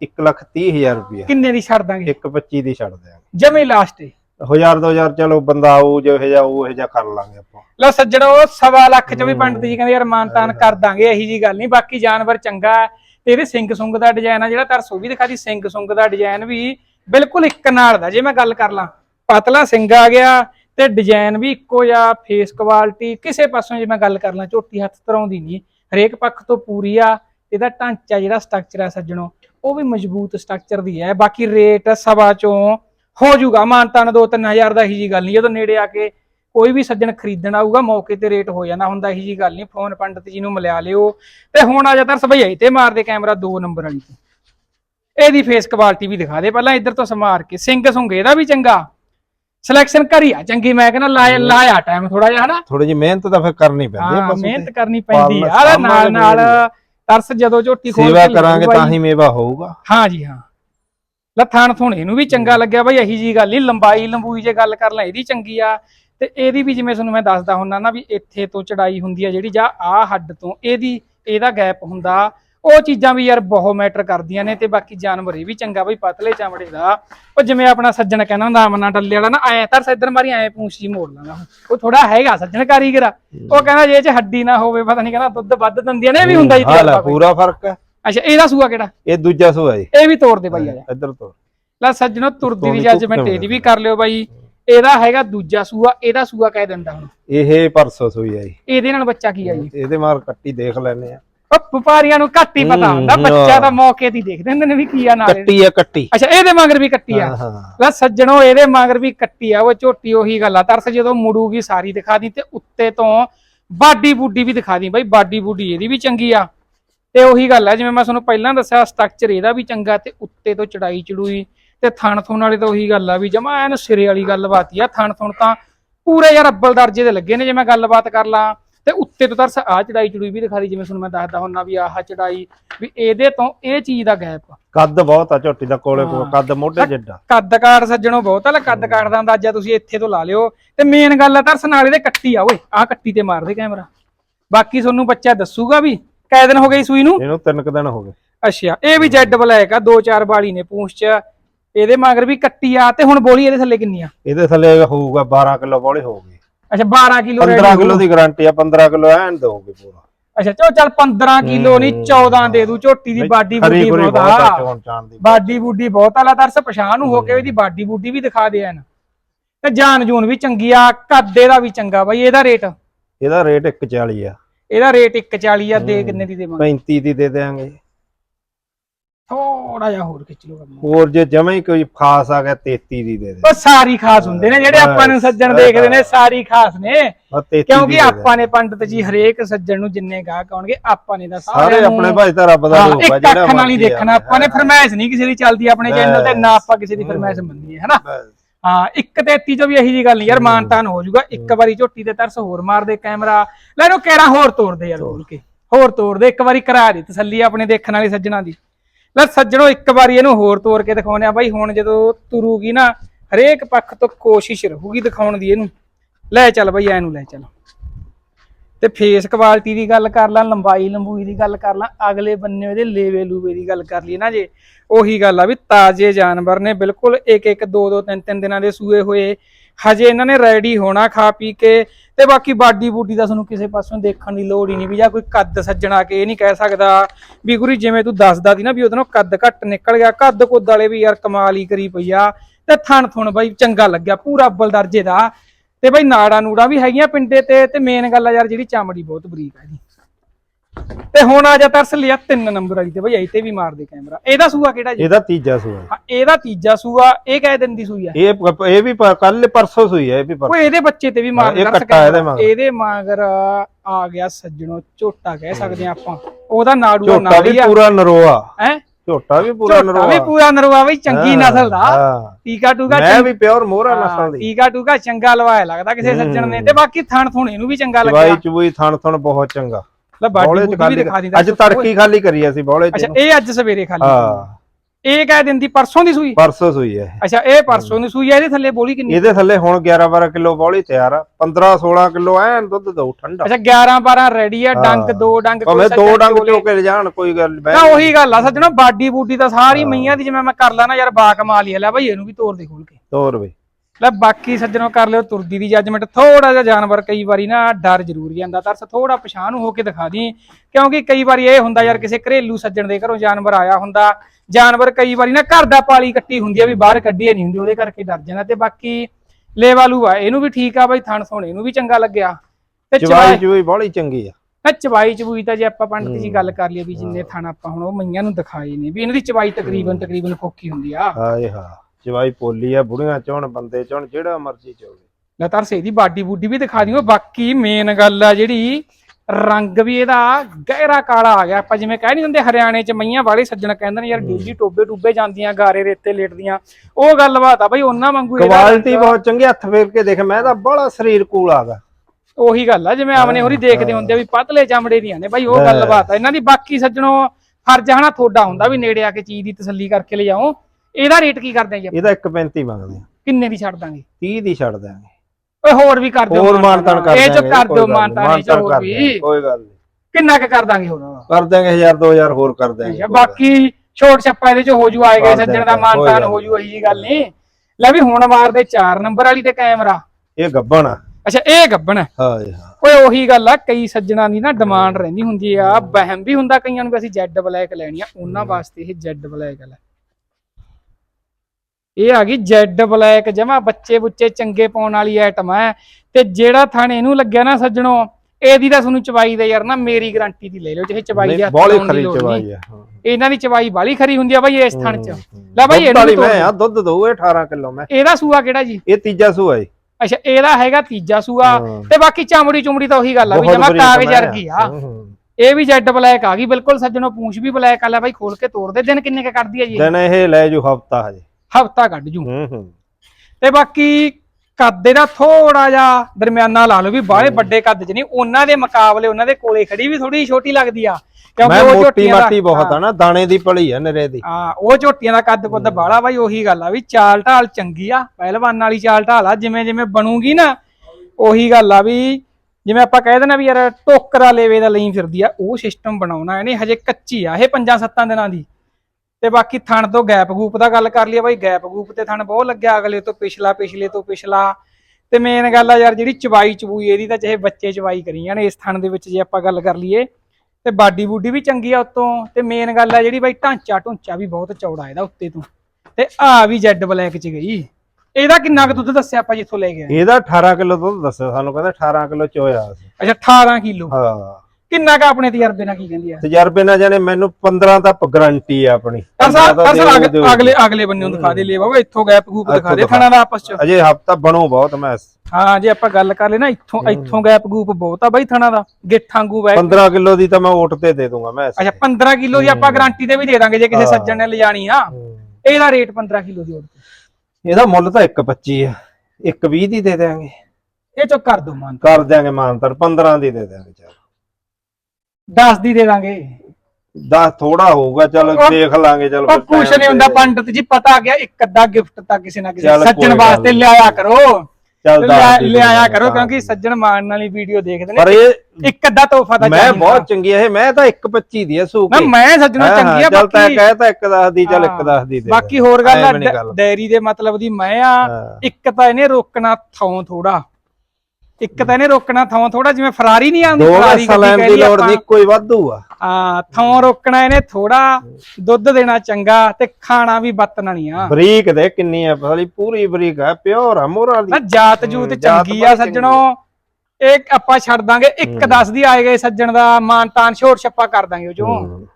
130000 ਰੁਪਇਆ। ਕਿੰਨੇ ਦੀ ਛੱਡ ਦਾਂਗੇ? 125 ਦੀ ਛੱਡ ਦਿਆਂਗੇ। ਜਮੇ ਲਾਸਟ ਹਜ਼ਾਰ ਦੋ ਹਜ਼ਾਰ ਚਲੋ ਬੰਦਾ ਆਊ ਜੋ ਇਹ ਜਾ ਉਹ ਇਹ ਜਾ ਕਰ ਲਾਂਗੇ ਆਪਾਂ। ਲੋ ਸੱਜਣੋ ਸਵਾ ਲੱਖ ਚ ਵੀ ਪੰਡਤ ਜੀ ਕਹਿੰਦੇ ਯਾਰ ਮਾਨਤਾਨ ਕਰ ਦਾਂਗੇ ਇਹੀ ਜੀ ਗੱਲ ਨਹੀਂ। ਬਾਕੀ ਜਾਨਵਰ ਚੰਗਾ ਹੈ ਤੇ ਇਹਦੇ ਸਿੰਘ ਸੁੰਗ ਦਾ ਡਿਜ਼ਾਈਨ ਆ ਜਿਹੜਾ ਤਰਸੋ ਵੀ ਦਿਖਾ ਦੀ। ਸਿੰਘ ਸੁੰਗ ਦਾ ਡਿਜ਼ਾਈਨ ਵੀ ਬਿਲਕੁਲ ਇੱਕ ਨਾਲ ਦਾ। ਜੇ ਮੈਂ ਗੱਲ ਕਰ ਲਾਂ ਪਤਲਾ ਸਿੰਘ ਆ ਗਿਆ ਤੇ ਡਿਜ਼ਾਈਨ ਵੀ ਇੱਕੋ ਜਿਹਾ ਫੇਸ ਕੁਆਲਿਟੀ ਕਿਸੇ ਪਾਸੋਂ ਜੇ ਮੈਂ ਗੱਲ ਕਰ ਲਾਂ ਝੋਟੀ ਹੱਥ ਧਰਾਉਂਦੀ ਨਹੀਂ। ਹਰੇਕ ਪੱਖ ਤੋਂ ਪੂਰੀ ਆ, ਇਹਦਾ ਢਾਂਚਾ ਜਿਹੜਾ ਸਟਰਕਚਰ ਆ ਸੱਜਣੋ, ਉਹ ਵੀ ਮਜ਼ਬੂਤ ਸਟਰਕਚਰ ਦੀ ਹੈ ਬਾਕੀ ਰੇਟ ਸਵਾ ਚੋਂ ਹੋ ਜਾਊਗਾ ਮਾਨਤਾਨ 2-3000 ਦਾ ਇਹੀ ਜੀ ਗੱਲ ਨਹੀਂ, ਜਦੋਂ ਨੇੜੇ ਆ ਕੇ ਕੋਈ ਵੀ ਸੱਜਣ ਖਰੀਦਣ ਆਊਗਾ, ਮੌਕੇ ਤੇ ਰੇਟ ਹੋ ਜਾਣਾ ਹੁੰਦਾ ਇਹੀ ਜੀ ਗੱਲ ਨਹੀਂ, ਫੋਨ ਪੰਡਤ ਜੀ ਨੂੰ ਮਿਲਿਆ ਲਿਓ। ਤੇ ਹੁਣ ਆ ਜਾ ਤਰਸ ਭਈਆ ਤੇ ਮਾਰਦੇ ਕੈਮਰਾ 2 ਨੰਬਰ ਵਾਲੀ ਤੇ। ਇਹਦੀ ਫੇਸ ਕੁਆਲਿਟੀ ਵੀ ਦਿਖਾ ਦੇ, ਪਹਿਲਾਂ ਇੱਧਰ ਤੋਂ ਸਮਾਰ ਕੇ, ਸਿੰਘ ਸੁੰਗੇ ਇਹਦਾ ਵੀ ਚੰਗਾ। ਸਿਲੈਕਸ਼ਨ ਕਰੀ ਆ ਚੰਗੀ ਮੈਂ ਕਹਿੰਦਾ ਲਾਇਆ ਲਾਇਆ ਟਾਈਮ ਥੋੜਾ ਜਿਹਾ ਹਨਾ? ਥੋੜੀ ਜਿਹੀ ਮਿਹਨਤ ਤਾਂ ਫਿਰ ਕਰਨੀ ਪੈਂਦੀ ਹੈ ਹਾਂ। ਮਿਹਨਤ ਕਰਨੀ ਪੈਂਦੀ ਆ। ਨਾਲ ਸਾਂਭਣਾ ਨਾਲ ਜ਼ਰੂਰੀ ਤਰਸ ਜਦੋਂ ਝੋਟੀ ਖੋਲ ਸੇਵਾ ਕਰਾਂਗੇ ਤਾਂ। ਹੀ ਮੇਵਾ ਹੋਊਗਾ। ਹਾਂ ਜੀ ਹਾਂ। ਲੱਥਾਣ ਥੁਣ ਇਹਨੂੰ ਵੀ ਚੰਗਾ ਲੱਗਿਆ ਬਈ ਇਹੀ ਜੀ ਗੱਲ ਨਹੀਂ ਲੰਬਾਈ ਲੰਬੂਈ ਜੇ ਗੱਲ ਕਰ ਲਾਂ ਇਹਦੀ ਚੰਗੀ ਆ। ਤੇ ਇਹਦੀ ਵੀ ਜਿਵੇਂ ਤੁਹਾਨੂੰ ਮੈਂ ਦੱਸਦਾ ਹੁੰਦਾ ਨਾ ਵੀ ਇੱਥੇ ਤੋਂ ਚੜਾਈ ਹੁੰਦੀ ਆ ਜਿਹੜੀ ਜਾਂ ਆ ਹੱਡ ਤੋਂ ਇਹਦੀ ਇਹਦਾ ਗੈਪ ਹੁੰਦਾ। ਉਹ ਚੀਜ਼ਾਂ ਵੀ ਯਾਰ ਬਹੁਤ ਮੈਟਰ ਕਰਦੀਆਂ ਨੇ ਤੇ ਬਾਕੀ ਜਾਨਵਰ ਇਹ ਵੀ ਚੰਗਾ ਬਈ ਪਤਲੇ ਚਮੜੇ ਦਾ। ਉਹ ਜਿਵੇਂ ਆਪਣਾ ਸੱਜਣ ਕਹਿੰਦਾ ਹੁੰਦਾ ਅਮਨਾ ਡੱਲੇ ਵਾਲਾ ਨਾ ਐ ਤਾਂ ਇੱਧਰ ਮਾਰੀ ਐ ਪੂੰਛੀ ਮੋੜ ਲੈਣਾ ਉਹ ਥੋੜਾ ਹੈਗਾ ਸੱਜਣ ਕਾਰੀਗਰ ਆ। ਉਹ ਕਹਿੰਦਾ ਜੇ ਇਹ ਚ ਹੱਡੀ ਨਾ ਹੋਵੇ ਪਤਾ ਨਹੀਂ ਕਹਿੰਦਾ ਦੁੱਧ ਵੱਧ ਦਿੰਦੀਆਂ ਨੇ ਇਹ ਵੀ ਹੁੰਦਾ ਜੀ ਹਾਂ। ਪੂਰਾ ਫ਼ਰਕ ਹੈ ਅੱਛਾ ਇਹਦਾ ਸੂਆ ਕਿਹੜਾ? ਇਹ ਦੂਜਾ ਸੂਆ ਜੀ। ਇਹ ਵੀ ਤੋੜ ਦੇ ਬਾਈ ਆ ਜਾ ਇੱਧਰ ਤੋਂ ਲੈ ਸੱਜਣੋ ਤੁਰਦੀ ਦੀ ਤੋੜੀ ਜੱਜਮੈਂਟ ਇਹਦੀ ਵੀ ਕਰ ਲਿਓ ਬਾਈ। ਇਹਦਾ ਹੈਗਾ ਦੂਜਾ ਸੂਆ ਇਹਦਾ ਸੂਆ ਕਹਿ ਦਿੰਦਾ ਹੁਣ। ਇਹ ਪਰਸੋਂ ਸੂਈ ਹੈ ਜੀ। ਇਹਦੇ ਨਾਲ ਬੱਚਾ ਕੀ ਆ ਜੀ? ਇਹਦੇ ਮਾਰ ਕੱਟੀ ਦੇਖ ਲੈਨੇ ਆ। ਉਹ ਵਪਾਰੀਆਂ ਨੂੰ ਘੱਟ ਹੀ ਪਤਾ ਹੁੰਦਾ। ਬੱਚਾ ਤਾਂ ਮੌਕੇ ਦੀ ਦੇਖਦੇ ਹੁੰਦੇ ਨੇ ਵੀ ਕੀ ਆ ਨਾਲ। ਕੱਟੀ ਹੈ ਕੱਟੀ। ਅੱਛਾ ਇਹਦੇ ਮਗਰ ਵੀ ਕੱਟੀ ਆ। ਲੈ ਸੱਜਣੋ ਇਹਦੇ ਮਗਰ ਵੀ ਕੱਟੀ ਆ ਉਹ ਝੋਟੀ ਉਹੀ ਗੱਲ ਆ। ਤਰਸ ਜਦੋਂ ਮੁੜੂਗੀ ਸਾਰੀ ਦਿਖਾ ਦੀ ਤੇ ਉੱਤੇ ਤੋਂ ਬਾਡੀ ਬੂਡੀ ਵੀ ਦਿਖਾ ਦੀ ਬਾਈ ਬਾਡੀ ਬੂਡੀ ਇਹਦੀ ਵੀ ਚੰਗੀ ਆ। ਤੇ ਉਹੀ ਗੱਲ ਆ ਜਿਵੇਂ ਮੈਂ ਤੁਹਾਨੂੰ ਪਹਿਲਾਂ ਦੱਸਿਆ ਸਟਰਕਚਰ ਇਹਦਾ ਵੀ ਚੰਗਾ ਤੇ ਉੱਤੇ ਤੋਂ ਚੜਾਈ ਚੜੂਈ ਤੇ ਥਣ ਥੁਣ ਵਾਲੀ ਤਾਂ ਉਹੀ ਗੱਲ ਆ ਵੀ ਜਮਾ ਐਨ ਸਿਰੇ ਵਾਲੀ ਗੱਲਬਾਤ ਹੀ ਆ। ਥਣ ਥੁਣ ਤਾਂ ਪੂਰੇ ਯਾਰ ਅੱਬਲ ਦਰਜੇ ਦੇ ਲੱਗੇ ਨੇ ਜੇ ਮੈਂ ਗੱਲਬਾਤ ਕਰ ਲਾਂ। ਤੇ ਉੱਤੇ ਤੋਂ ਤਰਸ ਆ ਚੜਾਈ ਚੜੂਈ ਵੀ ਦਿਖਾ ਦੀ ਜਿਵੇਂ ਤੁਹਾਨੂੰ ਮੈਂ ਦੱਸਦਾ ਹੁੰਨਾ ਵੀ ਆਹ ਚੜਾਈ ਵੀ ਇਹਦੇ ਤੋਂ ਇਹ ਚੀਜ਼ ਦਾ ਗੈਪ। ਕੱਦ ਬਹੁਤ ਆ ਝੋਟੀ ਦਾ ਕੋਲੇ ਕੋਲ। ਕੱਦ ਮੋਢੇ ਜਿੱਡਾ। ਕੱਦ ਕਾਠ ਸੱਜਣੋ ਬਹੁਤ ਆ ਲੈ ਕੱਦ ਕਾਠ ਦਾ ਅੰਦਾਜ਼ਾ ਤੁਸੀਂ ਇੱਥੇ ਤੋਂ ਲਾ ਲਿਓ। ਤੇ ਮੇਨ ਗੱਲ ਆ ਤਰਸ ਨਾਲੇ ਦੇ ਕੱਟੀ ਆ ਓਏ ਆਹ ਕੱਟੀ ਤੇ ਮਾਰ ਦੇ ਕੈਮਰਾ। ਬਾਕੀ ਤੁਹਾਨੂੰ ਬੱਚਾ ਦੱਸੂਗਾ ਵੀ ਕੈ ਦਿਨ ਹੋ ਗਈ ਸੂਈ ਨੂੰ? ਇਹਨੂੰ ਤਿੰਨ ਕੁ ਦਿਨ ਹੋ ਗਏ। ਅੱਛਾ ਇਹ ਵੀ ਜੈਡ ਬਲੈਕ ਆ ਦੋ ਚਾਰ ਬਾਲੀ ਨੇ ਪੂੰਛ ਚ। ਇਹਦੇ ਮਗਰ ਵੀ ਕੱਟੀ ਆ ਤੇ ਹੁਣ ਬੋਲੀ ਇਹਦੇ ਥੱਲੇ ਕਿੰਨੀ ਆ? ਇਹਦੇ ਥੱਲੇ ਹੋਊਗਾ 12 ਕਿਲੋ ਬੋਲੇ ਹੋਊਗੀ। ਅੱਛਾ 12 ਕਿਲੋ 15 ਕਿਲੋ ਦੀ ਗਾਰੰਟੀ ਆ 15 ਕਿਲੋ ਐਨ ਦੋਗੇ ਪੂਰਾ। ਅੱਛਾ ਚਲੋ ਚੱਲ 15 ਕਿਲੋ ਨਹੀਂ 14 ਦੇ ਦੂ ਝੋਟੀ ਦੀ ਬਾਡੀ ਬੁੱਡੀ ਬਹੁਤ। ਆ ਦੀ। ਬਾਡੀ ਬੁੱਡੀ ਬਹੁਤ ਆ ਲਾ ਪਛਾਣ ਨੂੰ ਹੋ ਕੇ ਇਹਦੀ ਬਾਡੀ ਬੁੱਡੀ ਵੀ ਦਿਖਾ ਦੇ ਐਨ। ਤੇ ਜਾਨ ਜੂਨ ਵੀ ਚੰਗੀ ਆ ਕੱਦ ਇਹਦਾ ਵੀ ਚੰਗਾ ਬਾਈ ਇਹਦਾ ਰੇਟ? ਇਹਦਾ ਰੇਟ 140 ਆ। ਇਹਦਾ ਰੇਟ 140 ਆ ਦੇ ਕਿੰਨੇ ਦੀ ਦੇਵਾਂਗੇ? 35 ਦੀ ਦੇ ਦੇਾਂਗੇ ਥੋੜਾ ਜਿਹਾ ਹੋਰ ਖਿੱਚ ਲਓ ਕੰਮ। ਹੋਰ ਜੇ ਜਮੇ ਹੀ ਕੋਈ ਖਾਸ ਆ ਗਿਆ 33 ਦੀ ਦੇ ਦੇ। ਉਹ ਸਾਰੀ ਖਾਸ ਹੁੰਦੇ ਨੇ ਜਿਹੜੇ ਆਪਾਂ ਨੂੰ ਸੱਜਣ ਦੇਖਦੇ ਨੇ ਸਾਰੀ ਖਾਸ ਨੇ। ਆ 33 ਦੀ ਕਿਉਂਕਿ ਦੇ ਆਪਾਂ ਨੇ ਪੰਡਤ ਜੀ ਹਰੇਕ ਸੱਜਣ ਨੂੰ ਜਿੰਨੇ ਗਾਹਕ ਆਉਣਗੇ ਆਪਾਂ ਨੇ ਦਾ ਸਾਰੇ ਆਪਣੇ ਭਾਈ ਤਾਂ ਰੱਬ ਦਾ ਹਾਂ, ਰੂਪ ਆ ਜਿਹੜਾ ਅੱਖ ਨਾਲ ਹੀ ਦੇਖਣਾ ਆਪਾਂ ਨੇ ਫਰਮਾਇਸ਼ ਨਹੀਂ ਕਿਸੇ ਦੀ ਚੱਲਦੀ ਆਪਣੇ ਚੈਨਲ ਤੇ ਨਾ ਆਪਾਂ ਕਿਸੇ ਦੀ ਫਰਮਾਇਸ਼ ਹਨਾ? ਬਸ। ਹਾਂ ਇੱਕ ਤੇ 33 ਚੋਂ ਵੀ ਇਹੀ ਜੀ ਗੱਲ ਨਹੀਂ ਯਾਰ ਮਾਨਤਾਨ ਹੋ ਜਾਊਗਾ ਇੱਕ ਵਾਰੀ ਝੋਟੀ ਤੇ ਤਰਸ ਹੋਰ ਮਾਰ ਦੇ ਕੈਮਰਾ। ਲੈ ਇਹਨੂੰ ਕੈਰਾ ਹੋਰ ਤੋੜ ਦੇ ਯਾਰ ਬੋਲ ਕੇ। ਹੋਰ ਤੋੜ ਦੇ ਇੱਕ ਵਾਰੀ ਕਰਾ ਦੇ ਤਸੱਲੀ ਆਪਣੇ ਦੇਖਣ ਵਾਲੇ ਸੱਜਣਾ ਦੀ। ਲੈ ਸੱਜਣੋ, ਇੱਕ ਵਾਰੀ ਇਹਨੂੰ ਹੋਰ ਤੋੜ ਕੇ ਦਿਖਾਉਣੇ ਆ ਬਾਈ, ਹੁਣ ਜਦੋਂ ਤੁਰੂਗੀ ਨਾ, ਹਰੇਕ ਪੱਖ ਤੋਂ ਕੋਸ਼ਿਸ਼ ਰਹੂਗੀ ਦਿਖਾਉਣ ਦੀ ਇਹਨੂੰ। ਲੈ ਚੱਲ ਬਾਈ ਐਨੂੰ ਲੈ ਚੱਲ। ਤੇ ਫੇਸ ਕੁਆਲਿਟੀ ਦੀ ਗੱਲ ਕਰ ਲਾਂ, ਲੰਬਾਈ ਲੰਬੂਈ ਦੀ ਗੱਲ ਕਰ ਲਾਂ, ਅਗਲੇ ਬੰਨੇ ਉਹਦੇ ਲੇਵੇ ਲੂਵੇ ਦੀ ਗੱਲ ਕਰ ਲਈ ਨਾ ਜੇ। ਉਹੀ ਗੱਲ ਆ ਵੀ ਤਾਜ਼ੇ ਜਾਨਵਰ ਨੇ ਬਿਲਕੁਲ ਇੱਕ ਇੱਕ ਦੋ ਦੋ ਤਿੰਨ ਤਿੰਨ ਦਿਨਾਂ ਦੇ ਸੂਏ ਹੋਏ। ਹਜੇ ਇਹਨਾਂ ਨੇ ਰੈਡੀ ਹੋਣਾ ਖਾ ਪੀ ਕੇ। ਤੇ ਬਾਕੀ ਬਾਡੀ ਬੂਡੀ ਦਾ ਤੁਹਾਨੂੰ ਕਿਸੇ ਪਾਸੋਂ ਦੇਖਣ ਦੀ ਲੋੜ ਹੀ ਨਹੀਂ ਵੀ ਜਾਂ ਕੋਈ ਕੱਦ ਸੱਜਣਾ ਕੇ ਇਹ ਨਹੀਂ ਕਹਿ ਸਕਦਾ। ਵੀ ਗੁਰੀ ਜਿਵੇਂ ਤੂੰ ਦੱਸਦਾ ਸੀ ਨਾ ਵੀ ਉਹਦੇ ਨਾਲ ਕੱਦ ਘੱਟ ਨਿਕਲ ਗਿਆ, ਕੱਦ ਕੁੱਦ ਵਾਲੇ ਵੀ ਯਾਰ ਕਮਾਲ ਹੀ ਕਰੀ ਪਈ ਆ। ਤੇ ਥਣ ਥੁਣ ਬਾਈ ਚੰਗਾ ਲੱਗਿਆ, ਪੂਰਾ ਅੱਬਲ ਦਰਜੇ ਦਾ। ਤੇ ਬਾਈ ਨਾੜਾ ਨੂੜਾ ਵੀ ਹੈਗੀਆਂ ਪਿੰਡੇ ਤੇ ਤੇ ਮੇਨ ਗੱਲ ਆ ਯਾਰ ਜਿਹੜੀ ਚਮੜੀ ਬਹੁਤ ਬਰੀਕ ਆ ਜੀ ਤੇ ਹੁਣ ਆ ਜਾ ਤਰਸ ਲਿਆ ਤਿੰਨ ਨੰਬਰ ਵਾਲੀ ਤੇ ਬਾਈ ਇਹ ਤੇ ਵੀ ਮਾਰ ਦੇ ਕੈਮਰਾ। ਇਹਦਾ ਸੂਆ ਕਿਹੜਾ ਜੀ? ਇਹਦਾ ਤੀਜਾ ਸੂਆ। ਹਾਂ, ਇਹਦਾ ਤੀਜਾ ਸੂਆ ਇਹ ਕਹਿ ਦਿਨ ਦੀ ਸੂਈ ਆ। ਇਹ ਪ- ਇਹ ਵੀ ਕੱਲ ਪਰਸੋਂ ਸੂਈ ਹੈ ਇਹ ਵੀ ਪਰਸੋਂ। ਉਹ ਇਹਦੇ ਬੱਚੇ ਤੇ ਵੀ ਮਾਰ ਹਾਂ, ਇਹ ਕੱਟਾ ਇਹਦੇ। ਮਗਰ। ਇਹਦੇ ਮਗਰ ਆ ਗਿਆ ਸੱਜਣੋ ਝੋਟਾ ਕਹਿ ਸਕਦੇ ਆ ਆਪਾਂ। ਉਹਦਾ ਨਾੜੂ ਝੋਟਾ ਨਾਲ ਵੀ ਹੀ ਆ। ਪੂਰਾ ਨਰੋਆ। ਹੈ? ਝੋਟਾ ਵੀ ਪੂਰਾ ਝੋਟਾ ਨਰੋਆ। ਵੀ ਪੂਰਾ ਨਰਵਾ ਬਈ ਚੰਗੀ ਹਾਂ, ਨਸਲ ਦਾ। ਹਾਂ। ਟੀਕਾ ਟੂਕਾ ਮੈਂ ਵੀ ਪਿਓਰ ਮੋਹਰਾ ਨਸਲ ਦੀ। ਟੀਕਾ ਟੂਕਾ ਚੰਗਾ ਲਵਾਇਆ ਲੱਗਦਾ ਕਿਸੇ ਸੱਜਣ ਨੇ। ਤੇ ਬਾਕੀ ਥਣ ਥੁਣ ਇਹਨੂੰ ਵੀ ਚੰਗਾ ਚਵਾਈ ਲੱਗਿਆ ਚੁਬਈ ਥਣ ਥਣ ਬਹੁਤ ਚੰਗਾ। ਲੈ ਬਾਡੀ ਬੌਲੇ ਚ ਬੂਡੀ ਵੀ ਖਾਲੀ ਦਿਖਾ ਦੀ ਅੱਜ ਤੜਕੀ ਖਾਲੀ ਕਰੀ ਅਸੀਂ ਬੌਲੇ ਚ ਅੱਛਾ ਇਹਨੂੰ। ਇਹ ਅੱਜ ਸਵੇਰੇ ਖਾਲੀ ਹਾਂ। ਇਹ ਕਹਿ ਦਿੰਦੀ ਪਰਸੋਂ ਦੀ ਸੂਈ? ਪਰਸੋਂ ਸੂਈ ਹੈ ਅੱਛਾ ਇਹ ਪਰਸੋਂ ਦੀ ਸੂਈ ਆ ਇਹਦੇ ਥੱਲੇ ਬੋਲੀ ਕਿੰਨੀ? ਇਹਦੇ ਥੱਲੇ ਹੁਣ 11 12 ਕਿਲੋ ਬੌਲੀ ਤਿਆਰ ਆ। 15 16 ਕਿਲੋ ਐਨ ਦੁੱਧ ਦਊ ਠੰਡਾ। ਅੱਛਾ 11 12 ਰੈਡੀ ਆ ਡੰਗ ਹਾਂ। ਦੋ ਡੰਗ ਭਾਵੇਂ ਦੋ ਸੱਜਣ ਡੰਗ। ਚੋ ਕੇ ਲਿਜਾਣ ਕੋਈ ਗੱਲ ਬਹਿ ਨਾ ਉਹੀ ਗੱਲ ਆ ਸੱਜਣਾ ਬਾਡੀ ਬੂਡੀ ਤਾਂ ਸਾਰੀ ਮਈਆਂ ਦੀ ਜਿਵੇਂ ਮੈਂ ਕਰ ਲਾ ਨਾ ਯਾਰ ਬਾ ਕਮਾਲ ਹੀ ਆ ਲੈ ਭਾਈ ਇਹਨੂੰ ਵੀ ਤੋੜ ਦੇ ਖੋਲ ਕੇ। ਤੋਰ ਵੇ ਲੈ ਬਾਕੀ ਸੱਜਣੋਂ ਕਰ ਲਿਓ ਤੁਰਦੀ ਦੀ ਜੱਜਮੈਂਟ ਥੋੜਾ ਜਿਹਾ ਜਾਨਵਰ ਕਈ ਵਾਰੀ ਨਾ ਡਰ ਜ਼ਰੂਰ ਜਾਂਦਾ। ਤਰਸ ਥੋੜਾ ਪਛਾਣ ਹੋ ਕੇ ਦਿਖਾ ਦੀ। ਕਿਉਂਕਿ ਕਈ ਵਾਰੀ ਇਹ ਹੁੰਦਾ ਯਾਰ ਕਿਸੇ ਘਰੇਲੂ ਸੱਜਣ ਦੇ ਘਰੋਂ ਜਾਨਵਰ ਆਇਆ ਹੁੰਦਾ। ਜਾਨਵਰ ਕਈ ਵਾਰੀ ਨਾ ਘਰ ਦਾ ਪਾਲੀ ਕੱਟੀ ਹੁੰਦੀ ਆ ਵੀ ਬਾਹਰ ਕੱਢੀ ਨਹੀਂ ਹੁੰਦੀ ਉਹਦੇ ਕਰਕੇ ਡਰ ਜਾਂਦਾ। ਤੇ ਬਾਕੀ ਲੇਵਾਲੂ ਆ ਇਹਨੂੰ ਵੀ ਠੀਕ ਆ ਬਾਈ ਥਣ ਸੋਣੇ ਇਹਨੂੰ ਵੀ ਚੰਗਾ ਲੱਗਿਆ। ਤੇ ਚਵਾਈ ਚਵਾਈ ਚੂਈ ਬੌਲੀ ਚੰਗੀ ਆ। ਨਾ ਚਵਾਈ ਚਬੂਈ ਤਾਂ ਜੇ ਆਪਾਂ ਪੰਡਤ ਜੀ ਗੱਲ ਕਰ ਲਈਏ ਵੀ ਜਿੰਨੇ ਥਣ ਆਪਾਂ ਹੁਣ ਉਹ ਮਈਆਂ ਨੂੰ ਦਿਖਾਏ ਨੇ ਵੀ ਇਹਨਾਂ ਦੀ ਚਵਾਈ ਤਕਰੀਬਨ ਤਕਰੀਬਨ ਕੋਕੀ ਹੁੰਦੀ ਆ। ਹਾਏ ਹਾਂ। ਚਵਾਈ ਪੋਲੀ ਆ ਬੁੜੀਆਂ ਚੋਣ ਬੰਦੇ ਚੋਣ ਜਿਹੜਾ ਮਰਜ਼ੀ ਚੋਵੇ ਲੈ ਤਾਂ ਇਹਦੀ ਬਾਡੀ ਬੂਡੀ ਵੀ ਦਿਖਾ ਦਿਓ। ਬਾਕੀ ਮੇਨ ਗੱਲ ਆ ਜਿਹੜੀ ਰੰਗ ਵੀ ਇਹਦਾ ਗਹਿਰਾ ਕਾਲਾ ਆ ਗਿਆ। ਆਪਾਂ ਜਿਵੇਂ ਕਹਿ ਨਹੀਂ ਹੁੰਦੇ ਹਰਿਆਣੇ ਚ ਮਈਆਂ ਵਾਲੇ ਸੱਜਣ ਕਹਿੰਦੇ ਨੇ ਯਾਰ ਡੇਲੀ ਟੋਬੇ ਟੂਬੇ ਜਾਂਦੀਆਂ ਗਾਰੇ ਰੇਤੇ ਲੇਟਦੀਆਂ। ਉਹ ਗੱਲਬਾਤ ਆ ਬਈ ਉਹਨਾਂ ਵਾਂਗੂ ਇਹਦਾ ਕੁਆਲਿਟੀ ਬਹੁਤ ਚੰਗੀ ਹੱਥ ਫੇਰ ਕੇ ਦੇਖ ਮੈਂ ਤਾਂ ਬੜਾ ਸਰੀਰ ਕੂਲ ਆਗਾ ਉਹੀ ਗੱਲ ਆ ਜਿਵੇਂ ਆਮਨੇ ਹੋਰੀ ਦੇਖਦੇ ਹੁੰਦੇ ਆ ਵੀ ਪਤਲੇ ਚਮੜੇ ਦੀਆਂ ਨੇ ਬਈ ਉਹ। ਗੱਲਬਾਤ ਆ। ਇਹਨਾਂ ਦੀ ਬਾਕੀ ਸੱਜਣੋ ਫਰਜ਼ ਹਨਾ ਤੁਹਾਡਾ ਹੁੰਦਾ ਵੀ ਨੇੜੇ ਆ ਕੇ ਚੀਜ਼ ਦੀ ਤਸੱਲੀ ਕਰਕੇ ਲਿਜਾਓ। ਇਹਦਾ ਰੇਟ ਕੀ ਕਰਦੇ ਆ ਜੀ? ਇਹਦਾ 1.35 ਮੰਗਦੇ ਆ। ਕਿੰਨੇ ਦੀ ਛੱਡ ਦਾਂਗੇ? 30 ਦੀ ਛੱਡ ਦਿਆਂਗੇ ਓਏ ਹੋਰ ਵੀ ਕਰ ਦਿਓ ਹੋਰ ਮਾਨਤਾਨ ਕਰ ਇਹ ਚ ਕਰ ਦਿਓ ਮਾਨਤਾਨ ਇਹ ਚ ਹੋਰ ਵੀ। ਕੋਈ ਗੱਲ ਨਹੀਂ। ਕਿੰਨਾ ਕੁ ਕਰ ਦਾਂਗੇ ਹੋਰ? ਕਰ ਦਿਆਂਗੇ 1000 2000 ਹੋਰ ਕਰ ਆ, ਬਾਕੀ ਛੋਟ ਛੱਪਾ ਇਹਦੇ ਚ ਹੋ ਜੂ ਆਏ ਗਏ ਕਰ ਸੱਜਣ ਦਾ ਮਾਨਤਾਨ ਹੋ ਜੂ ਇਹੀ ਗੱਲ ਨਹੀਂ। ਲੈ ਵੀ ਹੁਣ ਮਾਰਦੇ 4 ਨੰਬਰ ਵਾਲੀ ਤੇ ਕੈਮਰਾ। ਇਹ ਗੱਬਣ ਆ। ਅੱਛਾ ਇਹ ਗੱਬਣ ਹੈ। ਹਾਏ ਹਾਂ। ਓਏ ਉਹੀ ਗੱਲ ਆ ਕਈ ਸੱਜਣਾ ਦੀ ਨਾ ਡਿਮਾਂਡ ਰਹਿੰਦੀ ਹੁੰਦੀ ਆ ਵਹਿਮ ਵੀ ਹੁੰਦਾ ਕਈਆਂ ਨੂੰ ਵੀ ਅਸੀਂ ਜੈਡ ਬਲੈਕ ਲੈਣੀ ਆ ਉਹਨਾਂ ਵਾਸਤੇ ਇਹ ਜੈਡ ਬਲੈਕ ਲੈ। ਇਹ ਆ ਗਈ ਜੈਡ ਬਲੈਕ ਜਮਾ ਬੱਚੇ ਬੁੱਚੇ ਚੰਗੇ ਪਾਉਣ ਵਾਲੀ ਆਈਟਮ ਹੈ ਤੇ ਜਿਹੜਾ ਥਣ ਇਹਨੂੰ ਲੱਗਿਆ ਨਾ ਸੱਜਣੋ ਇਹਦੀ ਤਾਂ ਤੁਹਾਨੂੰ ਚਵਾਈ ਦੇ ਯਾਰ ਨਾ ਮੇਰੀ ਗਾਰੰਟੀ ਦੀ ਲੈ ਲਓ ਜਿਹੇ ਚਵਾਈ ਹੱਥ ਬੋਲੀ ਖਰੀ। ਚਵਾਈ ਆ ਹਾਂ। ਇਹਨਾਂ ਦੀ ਚਵਾਈ ਬਾਲੀ ਖਰੀ ਹੁੰਦੀ ਆ ਬਾਈ ਇਸ ਥਣ ਚ। ਹੂੰ। ਲੈ ਬਾਈ ਇਹਨੂੰ ਮੈਂ ਆ ਦੁੱਧ ਦਊ ਇਹ 18 ਕਿਲੋ ਮੈਂ। ਇਹਦਾ ਸੂਆ ਕਿਹੜਾ ਜੀ? ਇਹ ਤੀਜਾ ਸੂਆ ਏ ਅੱਛਾ ਇਹਦਾ ਹੈਗਾ ਤੀਜਾ ਸੂਆ। ਹਾਂ। ਤੇ ਬਾਕੀ ਚਮੜੀ ਚੁਮੜੀ ਤਾਂ ਉਹੀ ਗੱਲ ਆ ਵੀ ਜਮਾ ਕਾਗਜ਼ ਵਰਗੀ ਆ। ਹੂੰ, ਹੂੰ। ਇਹ ਵੀ ਜੈਡ ਬਲੈਕ ਆ ਗਈ ਬਿਲਕੁਲ ਸੱਜਣੋ ਪੂੰਛ ਵੀ ਬਲੈਕ ਆ। ਲੈ ਬਾਈ ਖੋਲ ਕੇ ਤੋੜ ਦੇ ਦਿਨ ਕਿੰਨੇ ਕ ਕੱਢਦੀ ਹੈ ਜੀ? ਦਿਨ ਇਹ ਲੈ ਜੂ ਹਫਤਾ ਹਜੇ। ਹਫਤਾ ਕੱਢ ਜੂ। ਹੂੰ ਹੂੰ। ਤੇ ਬਾਕੀ ਕੱਦ ਇਹਦਾ ਥੋੜਾ ਜਿਹਾ ਦਰਮਿਆਨਾ ਲਾ ਲਓ ਵੀ ਬਾਹਲੇ ਵੱਡੇ ਕੱਦ 'ਚ ਨਹੀਂ ਉਹਨਾਂ ਦੇ ਮੁਕਾਬਲੇ ਉਹਨਾਂ ਦੇ ਕੋਲੇ ਖੜੀ ਵੀ ਥੋੜੀ ਛੋਟੀ ਲੱਗਦੀ ਆ। ਮੈਂ ਉਹ ਮੋਟੀ ਝੋਟੀਆਂ ਦਾ- ਮਾਟੀ ਬਹੁਤ ਆ ਨਾ ਦਾਣੇ ਦੀ ਪਲੀ ਆ ਨਰੇ ਦੀ। ਹਾਂ ਉਹ ਝੋਟੀਆਂ ਦਾ ਕੱਦ ਕੁੱਦ ਬਾਹਲਾ ਬਾਈ ਉਹੀ ਗੱਲ ਆ ਵੀ ਚਾਲ ਢਾਲ ਚੰਗੀ ਆ ਪਹਿਲਵਾਨ ਵਾਲੀ ਚਾਲ ਢਾਲ ਆ ਜਿਵੇਂ ਜਿਵੇਂ ਬਣੂਗੀ ਨਾ ਉਹੀ ਗੱਲ ਆ ਵੀ ਜਿਵੇਂ ਆਪਾਂ ਕਹਿ ਦਿੰਦੇ ਵੀ ਯਾਰ ਟੋਕਰਾ ਲੇਵੇ ਦਾ ਲਈ ਫਿਰਦੀ ਆ ਉਹ ਸਿਸਟਮ ਬਣਾਉਣਾ ਇਹਨੇ ਹਜੇ ਕੱਚੀ ਆ ਇਹ ਪੰਜਾਂ ਸੱਤਾਂ ਦਿਨਾਂ ਦੀ। ਤੇ ਬਾਕੀ ਥਣ ਤੋਂ ਗੈਪ ਗੂਪ ਦਾ ਗੱਲ ਕਰ ਲਈਏ ਬਾਈ ਗੈਪ ਗੂਪ ਤੇ ਥਣ ਬਹੁਤ ਲੱਗਿਆ ਅਗਲੇ ਤੋਂ ਪਿਛਲਾ ਪਿਛਲੇ ਤੋਂ ਪਿਛਲਾ। ਤੇ ਮੇਨ ਗੱਲ ਆ ਯਾਰ ਜਿਹੜੀ ਚਵਾਈ ਚਬੂਈ ਇਹਦੀ ਤਾਂ ਚਾਹੇ ਬੱਚੇ ਚਵਾਈ ਕਰੀ ਜਾਣ ਇਸ ਥਣ ਦੇ ਵਿੱਚ ਜੇ ਆਪਾਂ ਗੱਲ ਕਰ ਲਈਏ ਤੇ ਬਾਡੀ ਬੂਡੀ ਵੀ ਚੰਗੀ ਆ ਉਤੋਂ। ਤੇ ਮੇਨ ਗੱਲ ਆ ਜਿਹੜੀ ਬਾਈ ਢਾਂਚਾ ਢੁੰਚਾ ਵੀ ਬਹੁਤ ਚੌੜਾ ਇਹਦਾ ਉੱਤੇ ਤੋਂ। ਤੇ ਆ ਵੀ ਜੈਡ ਬਲੈਕ ਚ ਗਈ। ਇਹਦਾ ਕਿੰਨਾ ਕੁ ਦੁੱਧ ਦੱਸਿਆ ਆਪਾਂ ਜਿੱਥੋਂ ਲੈ ਕੇ ਆਏ? ਇਹਦਾ 18 ਕਿਲੋ ਦੁੱਧ ਦੱਸਿਆ ਸਾਨੂੰ ਕਹਿੰਦਾ 18 ਕਿਲੋ ਚੋਇਆ ਸੀ। ਅੱਛਾ 18 ਕਿਲੋ। ਹਾਂ। ਕਿੰਨਾ ਕੁ ਆਪਣੇ ਤਜਰਬੇ ਨਾਲ ਕੀ ਕਹਿੰਦੀ ਆ? ਤਜਰਬੇ ਨਾਲ ਜਾਣੇ ਮੈਨੂੰ 15 ਤਾਂ ਗਾਰੰਟੀ ਆ ਆਪਣੀ। ਅਸਲ 15 ਤਾਂ ਅਸਲ ਦਿਓ- ਅਗ- ਦਿਓ। ਅਗਲੇ ਅਗਲੇ ਬੰਨੇ ਨੂੰ ਦਿਖਾ ਦੇ ਲੈ ਬਾਬਾ ਇੱਥੋਂ ਗੈਪ ਗੂਪ ਦਿਖਾ ਦੇ। ਥਣਾ ਦਾ ਆਪਸ ਚ। ਅਜੇ ਹਫਤਾ ਬਣੋ ਬਹੁਤ ਮੈਂ। ਹਾਂ ਜੇ ਆਪਾਂ ਗੱਲ ਕਰ ਲੈ ਨਾ ਇੱਥੋਂ ਇੱਥੋਂ ਗੈਪ ਗੂਪ ਬਹੁਤ ਆ ਬਾਈ ਥਣਾ ਦਾ ਗਿੱਠਾਂ ਗੂ ਬੈ 15 ਕਿਲੋ ਦੀ ਤਾਂ ਮੈਂ ਓਟ ਤੇ ਦੇ ਦੂੰਗਾ ਮੈਂ ਅੱਛਾ 15 ਕਿਲੋ ਦੀ ਆਪਾਂ ਗਾਰੰਟੀ ਤੇ ਵੀ ਦੇ ਦਾਂਗੇ ਜੇ ਕਿਸੇ ਸੱਜਣ ਨੇ ਲਿਜਾਣੀ ਆ। ਇਹਦਾ ਰੇਟ 15 ਕਿਲੋ ਦੀ ਹੋਊ ਇਹਦਾ ਮੁੱਲ ਤਾਂ 1.25 ਆ। 1.20 ਦੀ ਦੇ ਦਿਆਂਗੇ। ਇਹ ਚੋਂ ਕਰ ਦੋ ਮਨ ਕਰ ਦਿਆਂਗੇ ਮਾਨਤਰ 15 ਦੀ ਦੇ ਦਿਆਂਗੇ ਚਲ। 10 ਦੀ ਦੇ ਦਾਂਗੇ 10 ਥੋੜਾ ਹੋਊਗਾ ਚਲ ਉਹ- ਦੇਖ ਲਾਂਗੇ ਚਲ ਉਹ ਕੁਛ ਨਹੀਂ ਹੁੰਦਾ ਪੰਡਤ ਜੀ ਪਤਾ ਗਿਆ ਇੱਕ ਅੱਧਾ ਗਿਫਟ ਤਾਂ ਕਿਸੇ ਨਾ ਕਿਸੇ ਚੱਲ ਸੱਜਣ ਗੱਲ ਵਾਸਤੇ। ਲਿਆਇਆ ਕਰੋ ਚਲ ਲਿਆ- ਲਿਆਇਆ ਕਰੋ ਕਿਉਂਕਿ ਸੱਜਣ ਮਾਰਨ ਵਾਲੀ ਵੀਡੀਓ ਦੇਖਦੇ ਪਰ ਨੇ ਇਹ ਇੱਕ ਅੱਧਾ ਤੋਹਫਾ ਤਾਂ ਮੈਂ ਚਾਹੀਦਾ। ਬਹੁਤ ਚੰਗੀ ਇਹ ਮੈਂ ਤਾਂ 1.25 ਦੀ ਆ ਸੂ ਨਾ ਮੈਂ ਸੱਜਣਾ ਚੰਗੀ ਆ ਚਲ ਤਾਂ ਬਾਕੀ ਕਹਿ ਤਾਂ 1 10 ਦੀ ਚਲ 1 ਹਾਂ, 10 ਦੀ ਦੇ ਬਾਕੀ ਹੋਰ ਗੱਲ ਆ। ਡੈਰੀ ਦੇ ਮਤਲਬ ਦੀ ਮੈਂ ਆ ਹਾਂ। ਇੱਕ ਤਾਂ ਇਹਨੇ ਰੋਕਣਾ ਥਾਂ ਥੋੜਾ ਇੱਕ ਤਾਂ ਇਹਨੇ ਰੋਕਣਾ ਥਾਂ ਥੋੜਾ ਜਿਵੇਂ ਫਰਾਰੀ ਨਹੀਂ ਆਉਂਦੀ ਦੋ ਫਰਾਰੀ ਹਿੱਸਾ ਲੈਣ ਦੀ ਲੋੜ ਨਹੀਂ ਕੋਈ ਵਾਧੂ ਆ। ਆ ਥਾਂ ਰੋਕਣਾ ਇਹਨੇ ਥੋੜਾ ਦੁੱਧ ਦੇਣਾ ਚੰਗਾ ਤੇ ਖਾਣਾ ਵੀ ਬੱਤਣਾ ਨਹੀਂ ਆ ਬਰੀਕ ਦੇ ਕਿੰਨੀ ਆ ਸਾਲੀ ਪੂਰੀ ਬਰੀਕ ਆ ਪਿਓਰ ਆ ਮੋਰਾ ਨਾ ਦੀ। ਜਾਤ ਜੂਤ ਹੂੰ, ਜਾਤ ਚੰਗੀ ਆ ਸੱਜਣੋ। ਇਹ ਆਪਾਂ ਛੱਡ ਦਾਂਗੇ ਇੱਕ 10 ਦੀ ਆਏ ਗਏ ਸੱਜਣ ਦਾ ਮਾਨ ਤਾਨ ਛੋੜ ਛੱਪਾ ਕਰ ਦਾਂਗੇ ਉਹ ਚੋਂ। ਹੂੰ।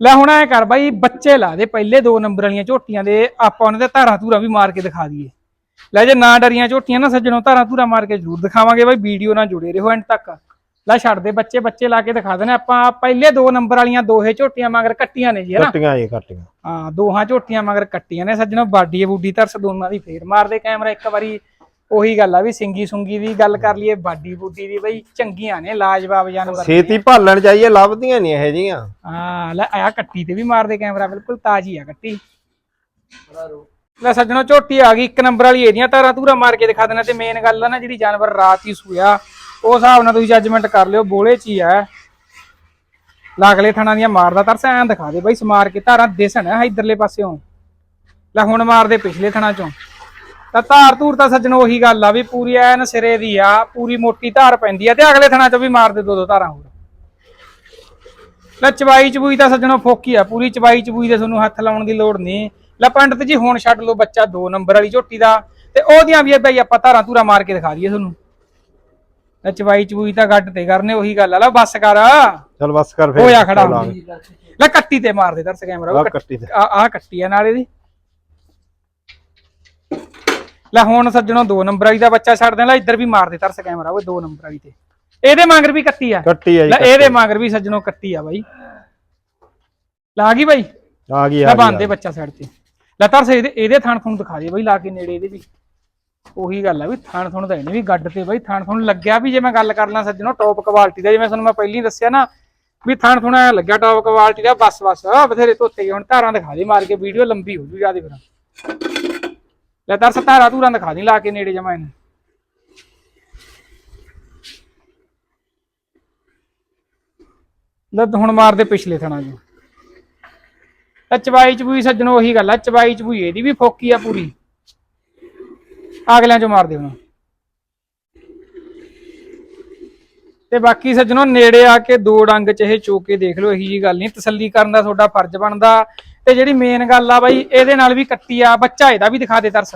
ਲੈ ਹੁਣ ਐ ਕਰ ਬਾਈ ਬੱਚੇ ਲਾ ਦੇ ਪਹਿਲੇ ਦੋ ਨੰਬਰ ਵਾਲੀਆਂ ਝੋਟੀਆਂ ਦੇ ਆਪਾਂ ਉਹਨਾਂ ਦੇ ਧਾਰਾਂ ਧੂਰਾ ਵੀ ਮਾਰ ਕੇ ਦਿਖਾ ਦਈਏ। ਲੈ ਜੇ ਨਾ ਡਰੀਆਂ ਝੋਟੀਆਂ ਨਾ ਸੱਜਣੋ ਧਾਰਾਂ ਧੂਰਾ ਮਾਰ ਕੇ ਜ਼ਰੂਰ ਦਿਖਾਵਾਂਗੇ ਬਾਈ ਵੀਡੀਓ ਨਾਲ ਜੁੜੇ ਰਹੋ ਐਂਡ ਤੱਕ। ਲੈ ਛੱਡ ਦੇ ਬੱਚੇ ਬੱਚੇ ਲਾ ਕੇ ਦਿਖਾ ਦੇਣੇ। ਆਪਾਂ ਪਹਿਲੇ ਦੋ ਨੰਬਰ ਵਾਲੀਆਂ ਦੋਹੇ ਝੋਟੀਆਂ ਮਗਰ ਕੱਟੀਆਂ ਨੇ ਜੀ ਹਨਾ ਕੱਟੀਆਂ ਇਹ ਕੱਟੀਆਂ। ਹਾਂ ਦੋਹਾਂ ਝੋਟੀਆਂ ਮਗਰ ਕੱਟੀਆਂ ਨੇ ਸੱਜਣੋ। ਬਾਡੀ ਬੂਡੀ ਤਰਸ ਦੋਨਾਂ ਦੀ ਫੇਰ ਮਾਰਦੇ ਕੈਮਰਾ। ਇੱਕ ਵਾਰੀ ਉਹੀ ਗੱਲ ਆ ਵੀ ਸਿੰਗੀ ਸੁੰਗੀ ਦੀ ਗੱਲ ਕਰ ਲਈਏ ਬਾਡੀ ਬੂਡੀ ਦੀ ਬਈ ਚੰਗੀਆਂ ਨੇ ਲਾਜਵਾਬ ਜਾਨਵਰ। ਛੇਤੀ ਭਾਲਣ ਚਾਹੀਏ ਲੱਭਦੀਆਂ ਨਹੀਂ ਇਹ ਜੀਆਂ ਹਾਂ ਲੈ ਆ ਕੱਟੀ ਤੇ ਵੀ ਮਾਰਦੇ ਕੈਮਰਾ ਬਿਲਕੁਲ ਤਾਜ਼ੀ ਆ ਕੱਟੀ। ਲੈ ਸੱਜਣੋ, ਝੋਟੀ ਆ ਗਈ, ਇੱਕ ਨੰਬਰ ਵਾਲੀ ਇਹਦੀਆਂ ਤਾਰਾਂ ਧੂਰਾ ਮਾਰ ਕੇ ਦਿਖਾ ਦੇਣਾ ਤੇ ਮੇਨ ਗੱਲ ਆ ਨਾ, ਜਿਹੜੀ ਜਾਨਵਰ ਰਾਤ ਹੀ ਸੂਇਆ ਉਸ ਹਿਸਾਬ ਨਾਲ ਤੁਸੀਂ ਜੱਜਮੈਂਟ ਕਰ ਲਿਓ, ਬੋਲੇ ਚ ਹੀ ਆ। ਲਾਗਲੇ ਥਾਣਾ ਦੀਆਂ ਮਾਰਦਾ ਤਰਸ ਐਂ ਦਿਖਾ ਦੇ ਬਈ, ਸਮਾਰ ਕੇ ਧਾਰਾਂ ਦਿਸਣ ਹੈ ਇਧਰਲੇ ਪਾਸਿਓਂ। ਲੈ ਹੁਣ ਮਾਰਦੇ ਪਿਛਲੇ ਥਣਾ ਚੋਂ। ਤਾਂ ਧਾਰ ਧੂਰ ਤਾਂ ਸੱਜਣੋ ਉਹੀ ਗੱਲ ਆ ਵੀ ਪੂਰੀ ਐਨ ਸਿਰੇ ਦੀ ਆ, ਪੂਰੀ ਮੋਟੀ ਧਾਰ ਪੈਂਦੀ ਆ ਤੇ ਅਗਲੇ ਥਣਾ ਚੋਂ ਵੀ ਮਾਰਦੇ ਦੋ ਦੋ ਧਾਰਾਂ ਹੋਰ। ਲੈ ਚਵਾਈ ਚਬੂਈ ਤਾਂ ਸੱਜਣੋ ਫੋਕੀ ਆ, ਪੂਰੀ ਚਵਾਈ ਚਬੂਈ ਦੇ ਤੁਹਾਨੂੰ ਹੱਥ ਲਾਉਣ ਦੀ ਲੋੜ ਨਹੀਂ। ਲੈ ਪੰਡਤ ਜੀ ਹੁਣ ਛੱਡ ਲਓ ਬੱਚਾ 2 ਨੰਬਰ ਵਾਲੀ ਝੋਟੀ ਦਾ ਤੇ ਉਹਦੀਆਂ ਵੀ ਬਈ ਆਪਾਂ ਧਾਰਾਂ ਧੂਰਾ ਮਾਰ ਕੇ ਦਿਖਾ ਦਈਏ ਤੁਹਾਨੂੰ। ਲੈ ਚਵਾਈ ਚਬੂਈ ਤਾਂ ਗੱਡ ਤੇ ਕਰਨੇ ਉਹੀ ਗੱਲ ਆ। ਲੈ ਬੱਸ ਕਰ। ਚਲ ਬਸ ਕਰ ਫਿਰ। ਹੋਇਆ ਖੜਾ। ਲੈ ਕੱਟੀ ਤੇ ਮਾਰ ਦੇ ਦਰਸ ਕੈਮਰਾ। ਆਹ ਕੱਟੀ ਤੇ। ਆ ਆ ਕੱਟੀ ਆ ਨਾਲੇ ਦੀ। ਲੈ ਹੁਣ ਸੱਜਣੋ 2 ਨੰਬਰ ਵਾਲੀ ਦਾ ਬੱਚਾ ਛੱਡ ਦੇਣਾ ਇੱਧਰ ਵੀ ਮਾਰ ਦੇ ਤਰਸ ਕੈਮਰਾ ਉਹ 2 ਨੰਬਰ ਵਾਲੀ ਤੇ। ਇਹਦੇ ਮਗਰ ਵੀ ਕੱਟੀ ਆ। ਕੱਟੀ ਆ ਜੀ ਲੈ ਇਹਦੇ ਮਗਰ ਵੀ ਸੱਜਣੋ ਕੱਟੀ ਆ ਬਾਈ। ਲਾ ਗਈ ਬਾਈ? ਆ ਗਈ ਲੈ ਆ ਬੰਦੇ ਬੱਚਾ ਸਾਈਡ ਤੇ। ਲੈ ਤਰਸ ਇਹਦੇ ਇਹਦੇ ਥਣ ਥਣ ਦਿਖਾ ਦੇ ਬਾਈ ਲਾ ਕੇ ਨੇੜੇ ਇਹਦੇ ਵੀ। ਉਹੀ ਗੱਲ ਆ ਵੀ ਥਣ ਥਣ ਤਾਂ ਇਹਨੇ ਵੀ ਗੱਡ ਤੇ ਬਾਈ ਥਣ ਥਣ ਲੱਗਿਆ ਵੀ ਜੇ ਮੈਂ ਗੱਲ ਕਰ ਲਾਂ ਸੱਜਣੋ ਟੌਪ ਕੁਆਲਿਟੀ ਦਾ, ਜਿਵੇਂ ਤੁਹਾਨੂੰ ਮੈਂ ਪਹਿਲਾਂ ਦੱਸਿਆ ਨਾ, ਵੀ ਥਣ ਥਣ ਲੱਗਿਆ ਟੌਪ ਕੁਆਲਿਟੀ ਦਾ, ਬਸ ਬਸ ਬਥੇਰੇ ਧੋਤੇ ਗਏ, ਹੁਣ ਧਾਰਾਂ ਦਿਖਾ ਦੇ, ਮਾਰ ਕੇ ਵੀਡੀਓ ਲੰਬੀ ਹੋ ਜੂ ਜਿਆਦੇ ਫਿਰ ਲੈ। ਤਰਸ ਧਾਰਾਂ ਧੂਰਾਂ ਦਿਖਾ ਦੇ, ਲਾ ਕੇ ਨੇੜੇ ਜਮਾ ਇਹਨੂੰ। ਲੈ ਹੁਣ ਮਾਰਦੇ ਪਿਛਲੇ ਥਣਾ ਜੀ ਤਾਂ ਚਵਾਈ ਚਬੂਈ ਸੱਜਣੋ ਉਹੀ ਗੱਲ ਆ ਚਵਾਈ ਚਬੂਈ ਇਹਦੀ ਵੀ ਫੋਕੀ ਆ ਪੂਰੀ। ਅਗਲਿਆਂ ਚੋਂ ਮਾਰਦੇ ਹੁਣ ਤੇ ਬਾਕੀ ਸੱਜਣੋ, ਨੇੜੇ ਆ ਕੇ ਦੋ ਡੰਗ ਚ ਇਹ ਚੋਕੇ ਦੇਖ ਲਓ, ਇਹੀ ਜੀ ਗੱਲ ਨਹੀਂ, ਤਸੱਲੀ ਕਰਨ ਦਾ ਤੁਹਾਡਾ ਫਰਜ਼ ਬਣਦਾ। ਤੇ ਜਿਹੜੀ ਮੇਨ ਗੱਲ ਆ ਬਾਈ, ਇਹਦੇ ਨਾਲ ਵੀ ਕੱਟੀ ਆ, ਬੱਚਾ ਇਹਦਾ ਵੀ ਦਿਖਾ ਦੇ ਤਰਸ।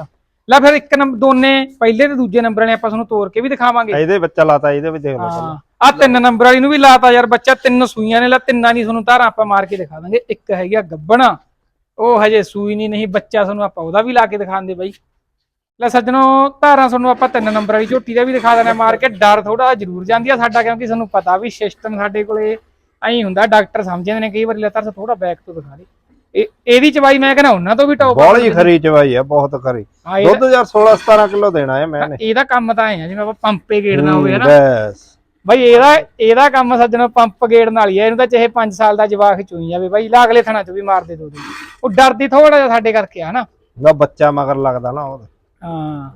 ਲੈ ਫਿਰ ਇੱਕ ਨੰਬਰ ਦੋਨੇ ਪਹਿਲੇ ਤੇ ਦੂਜੇ ਨੰਬਰ ਨੇ ਆਪਾਂ ਤੁਹਾਨੂੰ ਤੋੜ ਕੇ ਵੀ ਦਿਖਾਵਾਂਗੇ। ਇਹਦੇ ਬੱਚਾ ਲਾਤਾ ਇਹਦੇ ਵੀ ਦੇਖ ਲਓ ਆ ਤਿੰਨ ਨੰਬਰ ਵਾਲੀ ਨੂੰ ਵੀ ਲਾਤਾ ਯਾਰ ਬੱਚਾ ਤਿੰਨ ਸੂਈਆਂ ਨੇ ਲੈ ਤਿੰਨਾਂ ਦੀ ਤੁਹਾਨੂੰ ਧਾਰਾਂ ਆਪਾਂ ਮਾਰ ਕੇ ਦਿਖਾ ਦਾਂਗੇ ਇੱਕ ਹੈਗੀ ਆ ਗੱਬਣਾ ਉਹ ਹਜੇ ਸੂਈ ਨਹੀਂ ਨਹੀਂ ਬੱਚਾ ਤੁਹਾਨੂੰ ਆਪਾਂ ਉਹਦਾ ਵੀ ਲਾ ਕੇ ਦਿਖਾਉਂਦੇ ਬਾਈ। ਲੈ ਸੱਜਣੋ ਧਾਰਾਂ ਤੁਹਾਨੂੰ ਆਪਾਂ ਤਿੰਨ ਨੰਬਰ ਵਾਲੀ ਝੋਟੀ ਦਾ ਵੀ ਦਿਖਾ ਦੇਣਾ ਮਾਰ ਕੇ। ਡਰ ਥੋੜਾ ਜ਼ਰੂਰ ਜਾਂਦੀ ਆ ਸਾਡਾ ਕਿਉਂਕਿ ਸਾਨੂੰ ਪਤਾ ਵੀ ਸਿਸਟਮ ਸਾਡੇ ਕੋਲੇ ਐਂ ਹੁੰਦਾ ਡਾਕਟਰ ਸਮਝਦੇ ਨੇ ਕਈ ਵਾਰੀ ਲੈ ਧਾਰ ਥੋੜਾ ਬੈਕ ਤੋਂ ਦਿਖਾ ਦੇ। ਇਹ ਇਹਦੀ ਚਵਾਈ ਮੈਂ ਕਹਿੰਦਾ ਉਹਨਾਂ ਤੋਂ ਵੀ ਟੌਪ ਹੀ ਖਰੀ ਚਵਾਈ ਆ ਬਹੁਤ ਖਰੀ। ਦੁੱਧ ਯਾਰ 16 17 ਕਿਲੋ ਦੇਣਾ ਹੈ ਮੈਂ ਨੇ। ਇਹਦਾ ਕੰਮ ਤਾਂ ਐ ਜਿਵੇਂ ਆਪਾਂ ਪੰਪੇ ਗੇੜਨਾ ਹੋਵੇ ਹਨਾ। ਬਸ। ਬਈ ਇਹਦਾ ਇਹਦਾ ਕੰਮ ਸੱਜਣੋ ਪੰਪ ਗੇੜਨ ਵਾਲੀ ਹੈ ਇਹਨੂੰ ਤਾਂ ਚਾਹੇ 5 ਸਾਲ ਦਾ ਜਵਾਕ ਚੋਈ ਜਾਵੇ ਬਈ ਲਾਗਲੇ ਥਣਾ ਚ ਵੀ ਮਾਰਦੇ ਦੋ ਦੋ ਉਹ ਡਰਦੀ ਥੋੜਾ ਜਿਹਾ ਸਾਡੇ ਕਰਕੇ ਆ ਹਨਾ। ਨਾ ਬੱਚਾ ਮਗਰ ਲੱਗਦਾ ਨਾ ਉਹ। ਹਾਂ।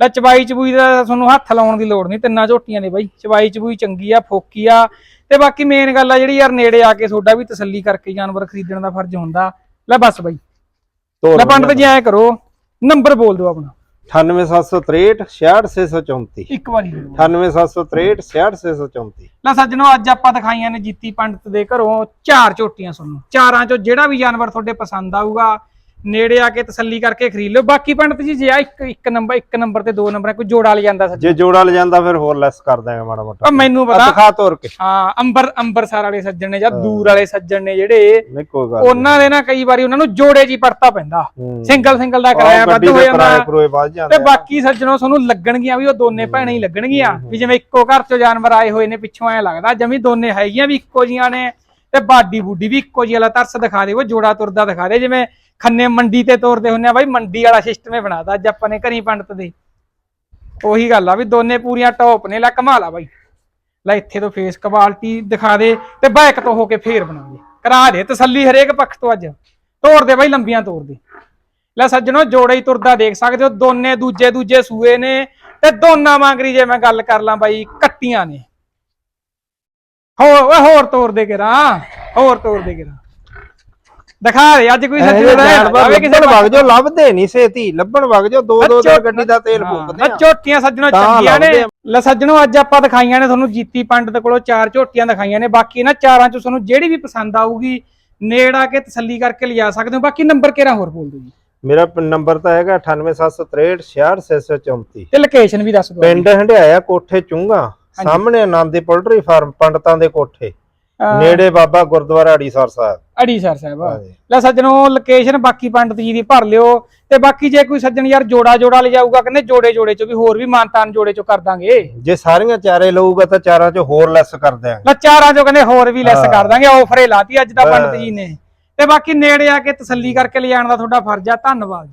ਲੈ ਚਬਾਈ ਚਬੂਈ ਦਾ ਤੁਹਾਨੂੰ ਹੱਥ ਲਾਉਣ ਦੀ ਲੋੜ ਨਹੀਂ ਤਿੰਨਾਂ ਝੋਟੀਆਂ ਨੇ ਬਈ। ਚਬਾਈ ਚਬੂਈ ਚੰਗੀ ਆ ਫੋਕੀ ਆ। ਤੇ ਬਾਕੀ ਮੇਨ ਗੱਲ ਆ ਜਿਹੜੀ ਯਾਰ ਨੇੜੇ ਆ ਕੇ ਤੁਹਾਡਾ ਵੀ ਤਸੱਲੀ ਕਰਕੇ ਜਾਨਵਰ ਖਰੀਦਣ ਦਾ ਫਰਜ਼ ਹੁੰਦਾ। ਲੈ ਬਸ ਬਈ। ਲੈ ਪੰਡਤ ਜੀ ਐ ਕਰੋ ਨੰਬਰ ਬੋਲ ਦਿਓ ਆਪਣਾ। 98763 66634 ਇੱਕ ਵਾਰੀ ਬੋਲੋ 98763 66634 ਲੈ ਸੱਜਣੋ ਅੱਜ ਆਪਾਂ ਦਿਖਾਈਆਂ ਨੇ ਜੀਤੀ ਪੰਡਤ ਦੇ ਘਰੋਂ ਚਾਰ ਝੋਟੀਆਂ ਤੁਹਾਨੂੰ। ਚਾਰਾਂ ਚੋਂ ਜਿਹੜਾ ਵੀ ਜਾਨਵਰ ਤੁਹਾਡੇ ਪਸੰਦ ਆਊਗਾ ਨੇੜੇ ਆ ਕੇ ਤਸੱਲੀ ਕਰਕੇ ਖਰੀਦ ਲਿਓ। ਬਾਕੀ ਪੰਡਤ ਜੀ ਜੇ ਆ ਇੱਕ ਇੱਕ ਨੰਬਰ ਇੱਕ ਨੰਬਰ ਤੇ ਦੋ ਨੰਬਰ ਕੋਈ ਜੋੜਾ ਲੈ ਜਾਂਦਾ ਸੱਜਣ ਜੇ ਜੋੜਾ ਲੈ ਜਾਂਦਾ ਫਿਰ ਹੋਰ ਲੈਸ ਕਰ ਦਾਂਗੇ ਮਾੜਾ ਮੋਟਾ। ਉਹ ਮੈਨੂੰ ਆ ਪਤਾ ਦਿਖਾ ਤੋਰ ਕੇ। ਹਾਂ ਅੰਬਰ ਅੰਬਰਸਰ ਵਾਲੇ ਸੱਜਣ ਨੇ ਜਾਂ ਦੂਰ ਵਾਲੇ ਸੱਜਣ ਨੇ ਜਿਹੜੇ ਨਹੀਂ ਕੋਈ ਗੱਲ ਨੀ। ਉਹਨਾਂ ਦੇ ਨਾ ਕਈ ਵਾਰੀ ਉਹਨਾਂ ਨੂੰ ਜੋੜੇ ਜੀ ਪੜਤਾ ਪੈਂਦਾ। ਸਿੰਗਲ ਸਿੰਗਲ ਦਾ ਕਿਰਾਇਆ ਵੱਧ ਹੋ ਜਾਂਦੇ। ਤੇ ਬਾਕੀ ਸੱਜਣੋ ਤੁਹਾਨੂੰ ਲੱਗਣਗੀਆਂ ਵੀ ਉਹ ਦੋਨੇ ਭੈਣਾਂ ਹੀ ਲੱਗਣਗੀਆਂ। ਵੀ ਜਿਵੇਂ ਇੱਕੋ ਘਰ ਚੋਂ ਜਾਨਵਰ ਆਏ ਹੋਏ ਨੇ ਪਿੱਛੋਂ ਐ ਲੱਗਦਾ ਜਮੀ ਦੋਨੇ ਹੈਗੀਆਂ ਵੀ ਇੱਕੋ ਜੀਆਂ ਨੇ। ਤੇ ਬਾਡੀ ਬੂਡੀ ਵੀ ਇੱਕੋ ਜਿਹੀ ਵਾਲਾ ਤਰਸ ਦਿਖਾ ਦੇ ਉਹ ਜੋੜਾ ਤੁਰਦਾ ਦਿਖਾ ਦੇ ਜਿਵੇਂ ਖੰਨੇ ਮੰਡੀ ਤੇ ਤੋਰਦੇ ਹੁੰਨੇ ਆ ਬਾਈ, ਮੰਡੀ ਵਾਲਾ ਸਿਸਟਮ ਹੀ ਬਣਾਦਾ ਅੱਜ ਆਪਾਂ ਨੇ ਘਰੀ ਪੰਡਤ ਦੇ। ਉਹੀ ਗੱਲ ਆ ਵੀ ਦੋਨੇ ਪੂਰੀਆਂ ਟੌਪ ਨੇ, ਲੈ ਕਮਾਲ ਆ ਬਾਈ। ਲੈ ਇੱਥੇ ਤੋਂ ਫੇਸ ਕੁਆਲਿਟੀ ਦਿਖਾ ਦੇ ਤੇ ਬੈਕ ਤੋਂ ਹੋ ਕੇ ਫੇਰ ਬਣਾ ਦੇ। ਕਰਾ ਦੇ ਤਸੱਲੀ ਹਰੇਕ ਪੱਖ ਤੋਂ ਅੱਜ। ਤੋੜ ਦੇ ਬਾਈ, ਲੰਬੀਆਂ ਤੋੜ ਦੇ। ਲੈ ਸੱਜਣੋ, ਜੋੜਾ ਹੀ ਤੁਰਦਾ ਦੇਖ ਸਕਦੇ ਹੋ, ਦੋਨੇ ਦੂਜੇ ਦੂਜੇ ਸੂਏ ਨੇ ਤੇ ਦੋਨਾਂ ਵਾਂਗਰੀ ਜੇ ਮੈਂ ਗੱਲ ਕਰ ਲਾਂ ਬਾਈ, ਕੱਟੀਆਂ ਨੇ। ਹੋਰ ਓਏ ਹੋਰ ਤੋੜ ਦੇ ਕਿਰਾ, ਹੋਰ ਤੋੜ ਦੇ ਕਿਰਾ। ਦਿਖਾ ਦੇ ਅੱਜ ਕੋਈ ਸੱਜਣ ਦਾ ਜਾਵੇ ਕਿਸੇ ਲੱਭਣ ਵਗ ਲੱਭਦੇ ਨਹੀਂ ਛੇਤੀ ਲੱਭਣ ਵਗ ਦੋ ਦੋ ਦਿਨ ਗੱਡੀ ਦਾ ਤੇਲ ਫੂਕਦੇ ਨਾ ਆ। ਝੋਟੀਆਂ ਸੱਜਣੋ ਚੰਗੀਆਂ ਨੇ। ਲੈ ਸੱਜਣੋ ਅੱਜ ਆਪਾਂ ਦਿਖਾਈਆਂ ਨੇ ਤੁਹਾਨੂੰ ਜੀਤੀ ਪੰਡਤ ਕੋਲੋਂ ਚਾਰ ਝੋਟੀਆਂ ਦਿਖਾਈਆਂ ਨੇ। ਬਾਕੀ ਨਾ ਚਾਰਾਂ ਚੋਂ ਤੁਹਾਨੂੰ ਜਿਹੜੀ ਵੀ ਪਸੰਦ ਆਊਗੀ ਨੇੜ ਆ ਕੇ ਤਸੱਲੀ ਕਰਕੇ ਲਿਜਾ ਸਕਦੇ ਹੋ। ਬਾਕੀ ਨੰਬਰ ਕਿਹੜਾ ਹੋਰ ਬੋਲ ਦਿਓ ਜੀ? ਮੇਰਾ ਨੰਬਰ ਤਾਂ ਹੈਗਾ 98763 66634 ਤੇ ਲੋਕੇਸ਼ਨ ਵੀ ਦੱਸ ਦਿਓ। ਪਿੰਡ ਹੰਡਿਆਇਆ ਕੋਠੇ ਚੁੰਗਾ ਸਾਹਮਣੇ ਆਨੰਦ ਦੀ ਪੋਲਟਰੀ ਫਾਰਮ ਪੰਡਤਾਂ ਦੇ ਕੋਠੇ। ਨੇੜੇ ਬਾਬਾ ਗੁਰਦੁਆਰਾ ਅੜੀਸਰ ਸਾਹਿਬ। ਅੜੀਸਰ ਸਾਹਿਬ। ਲੈ ਸੱਜਣੋ ਲੋਕੇਸ਼ਨ ਬਾਕੀ ਪੰਡਤ ਜੀ ਦੀ ਭਰ ਲਿਓ। ਤੇ ਬਾਕੀ ਜੇ ਕੋਈ ਸੱਜਣ ਯਾਰ ਜੋੜਾ ਜੋੜਾ ਲੈ ਜਾਊਗਾ ਕਹਿੰਦੇ ਜੋੜੇ ਜੋੜੇ ਚ ਵੀ ਹੋਰ ਵੀ ਮਾਨਤਾਨ ਜੋੜੇ ਚ ਕਰ ਦਾਂਗੇ। ਜੇ ਸਾਰੀਆਂ ਚਾਰੇ ਲਊਗਾ ਤਾਂ ਚਾਰਾਂ ਚ ਹੋਰ ਲੈਸ ਕਰ ਦਿਆਂਗੇ। ਲੈ ਚਾਰਾਂ ਚੋਂ ਕਹਿੰਦੇ ਹੋਰ ਵੀ ਲੈਸ। ਕਰ ਦਾਂਗੇ ਆਫਰ ਲਾਤੀ ਅੱਜ ਦਾ ਪੰਡਤ। ਜੀ ਨੇ। ਤੇ ਬਾਕੀ ਨੇੜੇ ਆ ਕੇ ਤਸੱਲੀ ਕਰਕੇ ਲਿਜਾਣ ਦਾ ਤੁਹਾਡਾ ਫਰਜ਼ ਆ। ਧੰਨਵਾਦ